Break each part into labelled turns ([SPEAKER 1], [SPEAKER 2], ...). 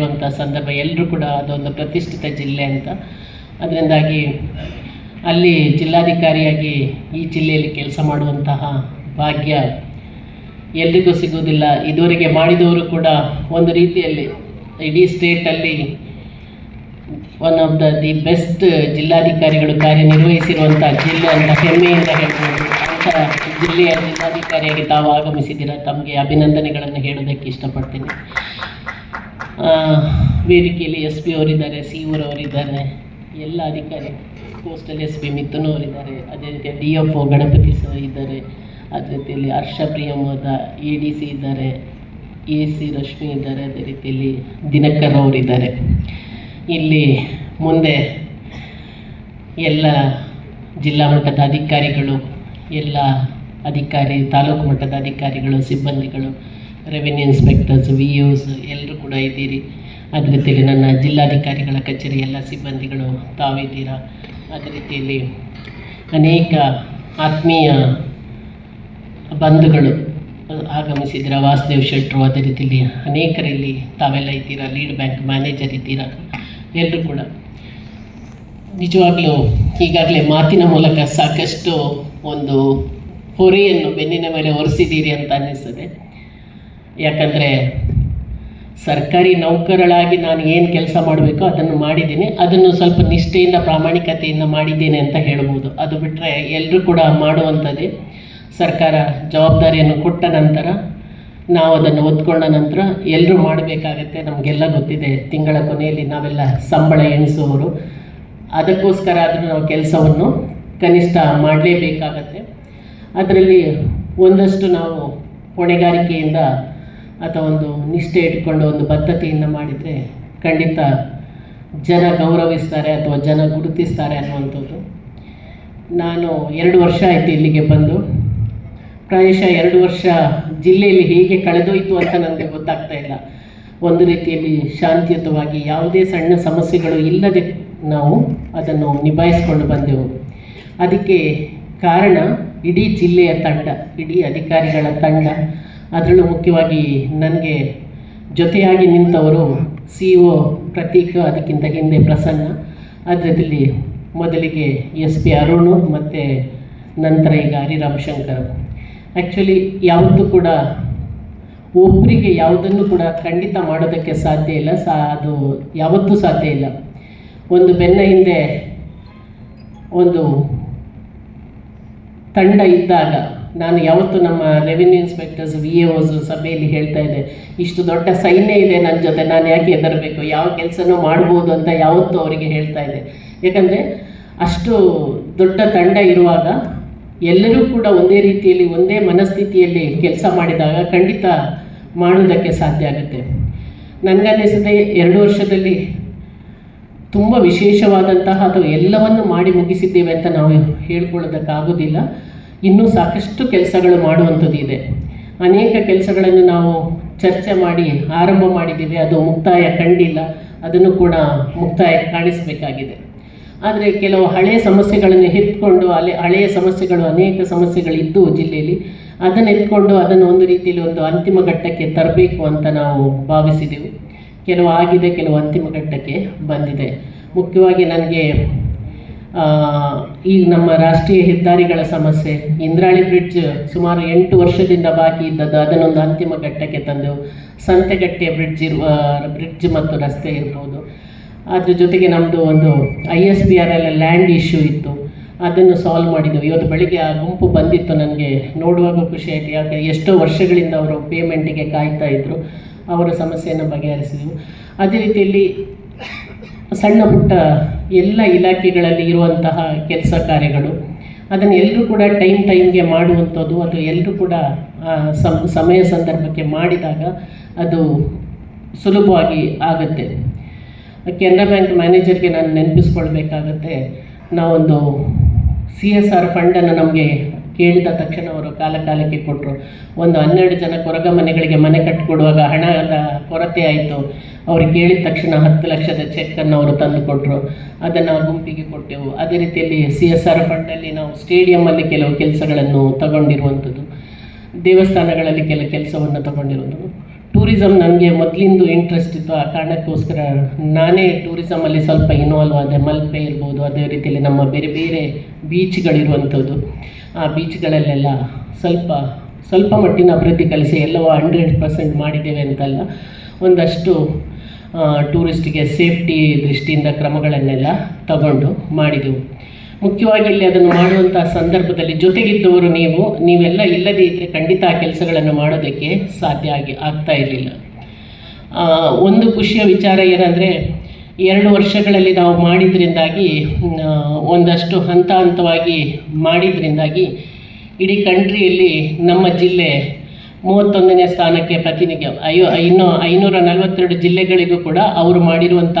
[SPEAKER 1] ಮಾಡಿರುವಂಥ ಸಂದರ್ಭ ಎಲ್ಲರೂ ಕೂಡ ಅದೊಂದು ಪ್ರತಿಷ್ಠಿತ ಜಿಲ್ಲೆ ಅಂತ. ಅದರಿಂದಾಗಿ ಅಲ್ಲಿ ಜಿಲ್ಲಾಧಿಕಾರಿಯಾಗಿ ಈ ಜಿಲ್ಲೆಯಲ್ಲಿ ಕೆಲಸ ಮಾಡುವಂತಹ ಭಾಗ್ಯ ಎಲ್ಲರಿಗೂ ಸಿಗೋದಿಲ್ಲ ಇದುವರೆಗೆ ಮಾಡಿದವರು ಕೂಡ ಒಂದು ರೀತಿಯಲ್ಲಿ ಇಡೀ ಸ್ಟೇಟಲ್ಲಿ one of the the best ಜಿಲ್ಲಾಧಿಕಾರಿಗಳು ಕಾರ್ಯನಿರ್ವಹಿಸಿರುವಂಥ ಜಿಲ್ಲೆ ಅಂತ ಹೆಮ್ಮೆಯಿಂದ ಹೇಳ್ಬೋದು. ಅಂತ ಜಿಲ್ಲೆಯ ಜಿಲ್ಲಾಧಿಕಾರಿಯಾಗಿ ತಾವು ಆಗಮಿಸಿದ್ದೀರಾ? ತಮಗೆ ಅಭಿನಂದನೆಗಳನ್ನು ಹೇಳೋದಕ್ಕೆ ಇಷ್ಟಪಡ್ತೀನಿ. ವೇದಿಕೆಯಲ್ಲಿ ಎಸ್ ಪಿ ಅವರಿದ್ದಾರೆ ಸಿ ಅವರಿದ್ದಾರೆ, ಎಲ್ಲ ಅಧಿಕಾರಿ ಪೋಸ್ಟಲ್ ಎಸ್ ಪಿ ಮಿಥುನ್ ಅವರಿದ್ದಾರೆ, ಅದೇ ರೀತಿ ಡಿ ಎಫ್ ಒ ಗಣಪತಿ ಸಹ ಇದ್ದಾರೆ, ಅದೇ ರೀತಿಯಲ್ಲಿ Harsha Priyamoda A D C ಇದ್ದಾರೆ ಎ ಸಿ ರಶ್ಮಿ ಇದ್ದಾರೆ, ಅದೇ ರೀತಿಯಲ್ಲಿ ದಿನಕರ್ ಅವರಿದ್ದಾರೆ. ಇಲ್ಲಿ ಮುಂದೆ ಎಲ್ಲ ಜಿಲ್ಲಾ ಮಟ್ಟದ ಅಧಿಕಾರಿಗಳು, ಎಲ್ಲ ಅಧಿಕಾರಿ, ತಾಲೂಕು ಮಟ್ಟದ ಅಧಿಕಾರಿಗಳು, ಸಿಬ್ಬಂದಿಗಳು ರೆವಿನ್ಯೂ ಇನ್ಸ್ಪೆಕ್ಟರ್ಸ್ ವಿ ಯುಸ್ ಎಲ್ಲರೂ ಕೂಡ ಇದ್ದೀರಿ. ಅದೇ ರೀತಿಯಲ್ಲಿ ನನ್ನ ಜಿಲ್ಲಾಧಿಕಾರಿಗಳ ಕಚೇರಿ, ಎಲ್ಲ ಸಿಬ್ಬಂದಿಗಳು ತಾವಿದ್ದೀರಾ ಅದೇ ರೀತಿಯಲ್ಲಿ ಅನೇಕ ಆತ್ಮೀಯ ಬಂಧುಗಳು ಆಗಮಿಸಿದ್ದೀರಾ? ವಾಸುದೇವ್ ಶೆಟ್ಟರು ಅದೇ ರೀತಿಯಲ್ಲಿ ಅನೇಕರಲ್ಲಿ ತಾವೆಲ್ಲ ಇದ್ದೀರಾ? ಲೀಡ್ ಬ್ಯಾಂಕ್ ಮ್ಯಾನೇಜರ್ ಇದ್ದೀರಾ? ಎಲ್ಲರೂ ಕೂಡ. ನಿಜವಾಗ್ಲೂ ಈಗಾಗಲೇ ಮಾತಿನ ಮೂಲಕ ಸಾಕಷ್ಟು ಒಂದು ಹೊರೆಯನ್ನು ಬೆನ್ನಿನ ಮೇಲೆ ಹೊರಿಸಿದ್ದೀರಿ ಅಂತ ಅನ್ನಿಸ್ತದೆ. ಯಾಕಂದರೆ ಸರ್ಕಾರಿ ನೌಕರಳಾಗಿ ನಾನು ಏನು ಕೆಲಸ ಮಾಡಬೇಕೋ ಅದನ್ನು ಮಾಡಿದ್ದೀನಿ. ಅದನ್ನು ಸ್ವಲ್ಪ ನಿಷ್ಠೆಯಿಂದ, ಪ್ರಾಮಾಣಿಕತೆಯಿಂದ ಮಾಡಿದ್ದೇನೆ ಅಂತ ಹೇಳ್ಬೋದು. ಅದು ಬಿಟ್ಟರೆ ಎಲ್ಲರೂ ಕೂಡ ಮಾಡುವಂಥದ್ದೇ. ಸರ್ಕಾರ ಜವಾಬ್ದಾರಿಯನ್ನು ಕೊಟ್ಟ ನಂತರ, ನಾವು ಅದನ್ನು ಒತ್ಕೊಂಡ ನಂತರ ಎಲ್ಲರೂ ಮಾಡಬೇಕಾಗತ್ತೆ. ನಮಗೆಲ್ಲ ಗೊತ್ತಿದೆ, ತಿಂಗಳ ಕೊನೆಯಲ್ಲಿ ನಾವೆಲ್ಲ ಸಂಬಳ ಎಣಿಸುವವರು. ಅದಕ್ಕೋಸ್ಕರ ಆದರೂ ನಾವು ಕೆಲಸವನ್ನು ಕನಿಷ್ಠ ಮಾಡಲೇಬೇಕಾಗತ್ತೆ. ಅದರಲ್ಲಿ ಒಂದಷ್ಟು ನಾವು ಹೊಣೆಗಾರಿಕೆಯಿಂದ ಅಥವಾ ಒಂದು ನಿಷ್ಠೆ ಇಟ್ಕೊಂಡು ಒಂದು ಬದ್ಧತೆಯಿಂದ ಮಾಡಿದರೆ ಖಂಡಿತ ಜನ ಗೌರವಿಸ್ತಾರೆ ಅಥವಾ ಜನ ಗುರುತಿಸ್ತಾರೆ ಅನ್ನುವಂಥದ್ದು. ನಾನು ಎರಡು ವರ್ಷ ಆಯಿತು ಇಲ್ಲಿಗೆ ಬಂದು. ಪ್ರಾಯಶಃ ಎರಡು ವರ್ಷ ಜಿಲ್ಲೆಯಲ್ಲಿ ಹೇಗೆ ಕಳೆದೋಯಿತು ಅಂತ ನನಗೆ ಗೊತ್ತಾಗ್ತಾ ಇಲ್ಲ. ಒಂದು ರೀತಿಯಲ್ಲಿ ಶಾಂತಿಯುತವಾಗಿ ಯಾವುದೇ ಸಣ್ಣ ಸಮಸ್ಯೆಗಳು ಇಲ್ಲದೆ ನಾವು ಅದನ್ನು ನಿಭಾಯಿಸ್ಕೊಂಡು ಬಂದೆವು. ಅದಕ್ಕೆ ಕಾರಣ ಇಡೀ ಜಿಲ್ಲೆಯ ತಂಡ, ಇಡೀ ಅಧಿಕಾರಿಗಳ ತಂಡ ಅದರಲ್ಲೂ ಮುಖ್ಯವಾಗಿ ನನಗೆ ಜೊತೆಯಾಗಿ ನಿಂತವರು ಸಿ ಇ ಒ ಪ್ರತೀಕ್ ಅದಕ್ಕಿಂತ ಹಿಂದೆ ಪ್ರಸನ್ನ. ಅದರಲ್ಲಿ ಮೊದಲಿಗೆ ಎಸ್ ಪಿ ಅರುಣ್, ಮತ್ತು ನಂತರ ಈಗ ಹರಿರಾಮ್ ಶಂಕರ್. ಆ್ಯಕ್ಚುಲಿ ಯಾವತ್ತೂ ಕೂಡ ಒಬ್ಬರಿಗೆ ಯಾವುದನ್ನು ಕೂಡ ಖಂಡಿತ ಮಾಡೋದಕ್ಕೆ ಸಾಧ್ಯ ಇಲ್ಲ. ಸಾ, ಅದು ಯಾವತ್ತೂ ಸಾಧ್ಯ ಇಲ್ಲ. ಒಂದು ಬೆನ್ನ ಹಿಂದೆ ಒಂದು ತಂಡ ಇದ್ದಾಗ ನಾನು ಯಾವತ್ತು ನಮ್ಮ revenue inspectors V A Os ಸಭೆಯಲ್ಲಿ ಹೇಳ್ತಾ ಇದ್ದೆ, ಇಷ್ಟು ದೊಡ್ಡ ಸೈನ್ಯ ಇದೆ ನನ್ನ ಜೊತೆ, ನಾನು ಯಾಕೆ ಹೆದರಬೇಕು? ಯಾವ ಕೆಲಸನೂ ಮಾಡ್ಬೋದು ಅಂತ ಯಾವತ್ತೂ ಅವರಿಗೆ ಹೇಳ್ತಾ ಇದ್ದೆ. ಯಾಕಂದರೆ ಅಷ್ಟು ದೊಡ್ಡ ತಂಡ ಇರುವಾಗ ಎಲ್ಲರೂ ಕೂಡ ಒಂದೇ ರೀತಿಯಲ್ಲಿ, ಒಂದೇ ಮನಸ್ಥಿತಿಯಲ್ಲಿ ಕೆಲಸ ಮಾಡಿದಾಗ ಖಂಡಿತ ಮಾಡೋದಕ್ಕೆ ಸಾಧ್ಯ ಆಗುತ್ತೆ. ನನಗನ್ನಿಸದೆ ಎರಡು ವರ್ಷದಲ್ಲಿ ತುಂಬ ವಿಶೇಷವಾದಂತಹ ಅಥವಾ ಎಲ್ಲವನ್ನು ಮಾಡಿ ಮುಗಿಸಿದ್ದೇವೆ ಅಂತ ನಾವು ಹೇಳ್ಕೊಳ್ಳೋದಕ್ಕಾಗೋದಿಲ್ಲ. ಇನ್ನೂ ಸಾಕಷ್ಟು ಕೆಲಸಗಳು ಮಾಡುವಂಥದ್ದು ಇದೆ. ಅನೇಕ ಕೆಲಸಗಳನ್ನು ನಾವು ಚರ್ಚೆ ಮಾಡಿ, ಆರಂಭ ಮಾಡಿದ್ದೀವಿ. ಅದು ಮುಕ್ತಾಯ ಕಂಡಿಲ್ಲ. ಅದನ್ನು ಕೂಡ ಮುಕ್ತಾಯ ಕಾಣಿಸಬೇಕಾಗಿದೆ. ಆದರೆ ಕೆಲವು ಹಳೆಯ ಸಮಸ್ಯೆಗಳನ್ನು ಎತ್ಕೊಂಡು ಅಲೆ ಹಳೆಯ ಸಮಸ್ಯೆಗಳು, ಅನೇಕ ಸಮಸ್ಯೆಗಳಿದ್ದು ಜಿಲ್ಲೆಯಲ್ಲಿ. ಅದನ್ನು ಎತ್ಕೊಂಡು ಅದನ್ನು ಒಂದು ರೀತಿಯಲ್ಲಿ ಒಂದು ಅಂತಿಮ ಘಟ್ಟಕ್ಕೆ ತರಬೇಕು ಅಂತ ನಾವು ಭಾವಿಸಿದೆವು. ಕೆಲವು ಆಗಿದೆ, ಕೆಲವು ಅಂತಿಮ ಘಟ್ಟಕ್ಕೆ ಬಂದಿದೆ. ಮುಖ್ಯವಾಗಿ ನನಗೆ ಈಗ ನಮ್ಮ ರಾಷ್ಟ್ರೀಯ ಹೆದ್ದಾರಿಗಳ ಸಮಸ್ಯೆ, ಇಂದ್ರಾಳಿ ಬ್ರಿಡ್ಜ್ ಸುಮಾರು ಎಂಟು ವರ್ಷದಿಂದ ಬಾಕಿ ಇದ್ದದ್ದು ಅದನ್ನೊಂದು ಅಂತಿಮ ಘಟ್ಟಕ್ಕೆ ತಂದೆವು ಸಂತೆಗಟ್ಟೆ ಬ್ರಿಡ್ಜ್ ಇರುವ ಬ್ರಿಡ್ಜ್ ಮತ್ತು ರಸ್ತೆ ಇರ್ಬೋದು. ಅದ್ರ ಜೊತೆಗೆ ನಮ್ಮದು ಒಂದು ಐ ಎಸ್ ಬಿ ಆರ್ ಎಲ್ಲ ಲ್ಯಾಂಡ್ ಇಶ್ಯೂ ಇತ್ತು. ಅದನ್ನು ಸಾಲ್ವ್ ಮಾಡಿದ್ದೆವು ಇವತ್ತು ಬೆಳಿಗ್ಗೆ ಆ ಗುಂಪು ಬಂದಿತ್ತು ನನಗೆ. ನೋಡುವಾಗ ಖುಷಿ ಆಯಿತು. ಯಾಕೆ, ಎಷ್ಟೋ ವರ್ಷಗಳಿಂದ ಅವರು ಪೇಮೆಂಟಿಗೆ ಕಾಯ್ತಾ ಇದ್ದರು ಅವರ ಸಮಸ್ಯೆಯನ್ನು ಬಗೆಹರಿಸಿದೆವು. ಅದೇ ರೀತಿಯಲ್ಲಿ ಸಣ್ಣ ಪುಟ್ಟ ಎಲ್ಲ ಇಲಾಖೆಗಳಲ್ಲಿ ಇರುವಂತಹ ಕೆಲಸ ಕಾರ್ಯಗಳು. ಅದನ್ನು ಎಲ್ಲರೂ ಕೂಡ ಟೈಮ್ ಟೈಮ್ಗೆ ಮಾಡುವಂಥದ್ದು, ಅದು ಎಲ್ಲರೂ ಕೂಡ ಸಮ್ ಸಮಯ ಸಂದರ್ಭಕ್ಕೆ ಮಾಡಿದಾಗ ಅದು ಸುಲಭವಾಗಿ ಆಗುತ್ತೆ. ಕೆನರಾ ಬ್ಯಾಂಕ್ ಮ್ಯಾನೇಜರ್ಗೆ ನಾನು ನೆನಪಿಸ್ಕೊಳ್ಬೇಕಾಗತ್ತೆ, ನಾವೊಂದು ಸಿ ಎಸ್ ಆರ್ ಫಂಡನ್ನು ನಮಗೆ ಕೇಳಿದ ತಕ್ಷಣ ಅವರು ಕಾಲ ಕಾಲಕ್ಕೆ ಕೊಟ್ಟರು ಒಂದು ಹನ್ನೆರಡು ಜನ ಕೊರಗ ಮನೆಗಳಿಗೆ ಮನೆ ಕಟ್ಟಿಕೊಡುವಾಗ ಹಣದ ಕೊರತೆ ಆಯಿತು. ಅವರು ಕೇಳಿದ ತಕ್ಷಣ ಹತ್ತು ಲಕ್ಷದ ಚೆಕ್ಕನ್ನು ಅವರು ತಂದು ಕೊಟ್ಟರು ಅದನ್ನು ಗುಂಪಿಗೆ ಕೊಟ್ಟೆವು. ಅದೇ ರೀತಿಯಲ್ಲಿ ಸಿ ಎಸ್ ಆರ್ ಫಂಡಲ್ಲಿ ನಾವು ಸ್ಟೇಡಿಯಮ್ಮಲ್ಲಿ ಕೆಲವು ಕೆಲಸಗಳನ್ನು ತಗೊಂಡಿರುವಂಥದ್ದು. ದೇವಸ್ಥಾನಗಳಲ್ಲಿ ಕೆಲ ಕೆಲಸವನ್ನು ತಗೊಂಡಿರೋದು ಟೂರಿಸಮ್ ನನಗೆ ಮೊದಲಿಂದು ಇಂಟ್ರೆಸ್ಟ್ ಇತ್ತು. ಆ ಕಾರಣಕ್ಕೋಸ್ಕರ ನಾನೇ ಟೂರಿಸಮಲ್ಲಿ ಸ್ವಲ್ಪ ಇನ್ವಾಲ್ವ್ ಆದೆ. ಮಲ್ಪೆ ಇರ್ಬೋದು. ಅದೇ ರೀತಿಯಲ್ಲಿ ನಮ್ಮ ಬೇರೆ ಬೇರೆ ಬೀಚ್ಗಳಿರುವಂಥದ್ದು ಆ ಬೀಚ್ಗಳಲ್ಲೆಲ್ಲ ಸ್ವಲ್ಪ ಸ್ವಲ್ಪ ಮಟ್ಟಿನ ಅಭಿವೃದ್ಧಿ ಕಲಿಸಿ ಎಲ್ಲವೂ ಹಂಡ್ರೆಡ್ ಪರ್ಸೆಂಟ್ ಮಾಡಿದ್ದೇವೆ ಅಂತಲ್ಲ. ಒಂದಷ್ಟು ಟೂರಿಸ್ಟಿಗೆ ಸೇಫ್ಟಿ ದೃಷ್ಟಿಯಿಂದ ಕ್ರಮಗಳನ್ನೆಲ್ಲ ತಗೊಂಡು ಮಾಡಿದೆವು. ಮುಖ್ಯವಾಗಿ ಇಲ್ಲಿ ಅದನ್ನು ಮಾಡುವಂಥ ಸಂದರ್ಭದಲ್ಲಿ ಜೊತೆಗಿದ್ದವರು ನೀವು, ನೀವೆಲ್ಲ ಇಲ್ಲದೇ ಇದ್ದರೆ ಖಂಡಿತ ಆ ಕೆಲಸಗಳನ್ನು ಮಾಡೋದಕ್ಕೆ ಸಾಧ್ಯ ಆಗಿ, ಆಗ್ತಾ ಇರಲಿಲ್ಲ. ಒಂದು ಖುಷಿಯ ವಿಚಾರ ಏನಂದರೆ ಎರಡು ವರ್ಷಗಳಲ್ಲಿ ನಾವು ಮಾಡಿದ್ರಿಂದಾಗಿ ಒಂದಷ್ಟು ಹಂತ ಹಂತವಾಗಿ ಮಾಡಿದ್ರಿಂದಾಗಿ ಇಡೀ ಕಂಟ್ರಿಯಲ್ಲಿ ನಮ್ಮ ಜಿಲ್ಲೆ ಮೂವತ್ತೊಂದನೇ ಸ್ಥಾನಕ್ಕೆ ಪ್ರತಿನಿಧಿ ಐವ ಇನ್ನೂ ಐನೂರ ನಲವತ್ತೆರಡು ಜಿಲ್ಲೆಗಳಿಗೂ ಕೂಡ ಅವರು ಮಾಡಿರುವಂಥ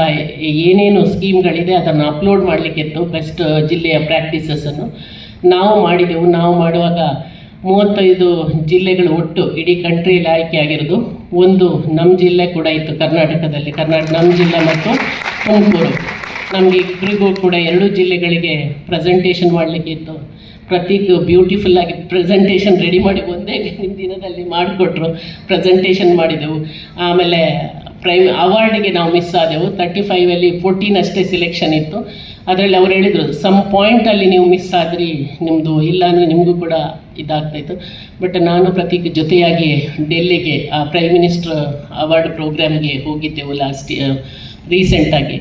[SPEAKER 1] ಏನೇನು ಸ್ಕೀಮ್ಗಳಿದೆ ಅದನ್ನು ಅಪ್ಲೋಡ್ ಮಾಡಲಿಕ್ಕಿತ್ತು, ಬೆಸ್ಟ್ ಜಿಲ್ಲೆಯ ಪ್ರಾಕ್ಟೀಸಸನ್ನು ನಾವು ಮಾಡಿದೆವು, ನಾವು ಮಾಡುವಾಗ ಮೂವತ್ತೈದು ಜಿಲ್ಲೆಗಳು ಒಟ್ಟು ಇಡೀ ಕಂಟ್ರಿಯಲ್ಲಿ ಆಯ್ಕೆ ಆಗಿರೋದು. ಒಂದು ನಮ್ಮ ಜಿಲ್ಲೆ ಕೂಡ ಇತ್ತು ಕರ್ನಾಟಕದಲ್ಲಿ ಕರ್ನಾಟಕ ನಮ್ಮ ಜಿಲ್ಲೆ ಮತ್ತು ತುಮಕೂರು ನಮಗೆ ಇಬ್ಬರಿಗೂ ಕೂಡ ಎರಡೂ ಜಿಲ್ಲೆಗಳಿಗೆ ಪ್ರೆಸೆಂಟೇಷನ್ ಮಾಡಲಿಕ್ಕೆ ಇತ್ತು. ಪ್ರತೀಕ್ ಬ್ಯೂಟಿಫುಲ್ ಆಗಿ ಪ್ರೆಸೆಂಟೇಷನ್ ರೆಡಿ ಮಾಡಿ ಒಂದೇ ದಿನದಲ್ಲಿ ಮಾಡಿಕೊಟ್ರು. ಪ್ರೆಸೆಂಟೇಷನ್ ಮಾಡಿದೆವು. ಆಮೇಲೆ ಪ್ರೈಮ್ ಅವಾರ್ಡ್ಗೆ ನಾವು ಮಿಸ್ ಆದೆವು. ತರ್ಟಿ ಫೈವಲ್ಲಿ ಫೋರ್ಟೀನ್ ಅಷ್ಟೇ ಸಿಲೆಕ್ಷನ್ ಇತ್ತು. ಅದರಲ್ಲಿ ಅವ್ರು ಹೇಳಿದರು ಸಮ್ ಪಾಯಿಂಟಲ್ಲಿ ನೀವು ಮಿಸ್ ಆದ್ರಿ ನಿಮ್ಮದು ಇಲ್ಲ ಅಂದರೆ ನಿಮಗೂ ಕೂಡ ಇದಾಗ್ತಾಯಿತ್ತು. ಬಟ್ ನಾನು ಪ್ರತೀಕ್ ಜೊತೆಯಾಗಿ ಡೆಲ್ಲಿಗೆ ಆ ಪ್ರೈಮ್ ಮಿನಿಸ್ಟರ್ ಅವಾರ್ಡ್ ಪ್ರೋಗ್ರಾಮ್ಗೆ ಹೋಗಿದ್ದೆವು ಲಾಸ್ಟ್ ರೀಸೆಂಟಾಗಿ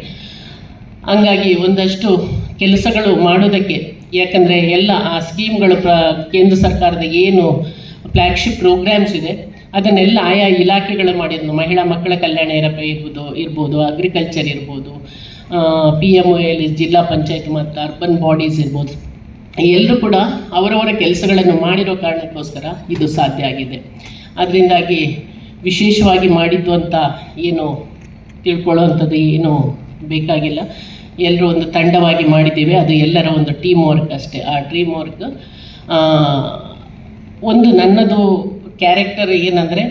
[SPEAKER 1] ಹಂಗಾಗಿ ಒಂದಷ್ಟು ಕೆಲಸಗಳು ಮಾಡೋದಕ್ಕೆ ಯಾಕಂದರೆ ಎಲ್ಲ ಆ ಸ್ಕೀಮ್ಗಳು ಪ್ರ, ಕೇಂದ್ರ ಸರ್ಕಾರದ ಏನು ಫ್ಲ್ಯಾಗ್ಶಿಪ್ ಪ್ರೋಗ್ರಾಮ್ಸ್ ಇದೆ, ಅದನ್ನೆಲ್ಲ ಆಯಾ ಇಲಾಖೆಗಳು ಮಾಡಿದ್ರು ಮಹಿಳಾ ಮಕ್ಕಳ ಕಲ್ಯಾಣ ಇರಪ ಇರ್ಬೋದು ಇರ್ಬೋದು ಅಗ್ರಿಕಲ್ಚರ್ ಇರ್ಬೋದು ಪಿ ಎಂ ಎಲ್ ಜಿಲ್ಲಾ ಪಂಚಾಯತ್ ಮತ್ತು ಅರ್ಬನ್ ಬಾಡೀಸ್ ಇರ್ಬೋದು. ಎಲ್ಲರೂ ಕೂಡ ಅವರವರ ಕೆಲಸಗಳನ್ನು ಮಾಡಿರೋ ಕಾರಣಕ್ಕೋಸ್ಕರ ಇದು ಸಾಧ್ಯ ಆಗಿದೆ. ಅದರಿಂದಾಗಿ ವಿಶೇಷವಾಗಿ ಮಾಡಿದ್ದು ಅಂತ ಏನು ತಿಳ್ಕೊಳ್ಳೋವಂಥದ್ದು ಏನು ಬೇಕಾಗಿಲ್ಲ. ಎಲ್ಲರೂ ಒಂದು ತಂಡವಾಗಿ ಮಾಡಿದ್ದೇವೆ. ಅದು ಎಲ್ಲರ ಒಂದು ಟೀಮ್ ವರ್ಕ್ ಅಷ್ಟೇ. ಆ ಟೀಮ್ ವರ್ಕ್ ಒಂದು ನನ್ನದು ಕ್ಯಾರೆಕ್ಟರ್ ಏನಂದರೆ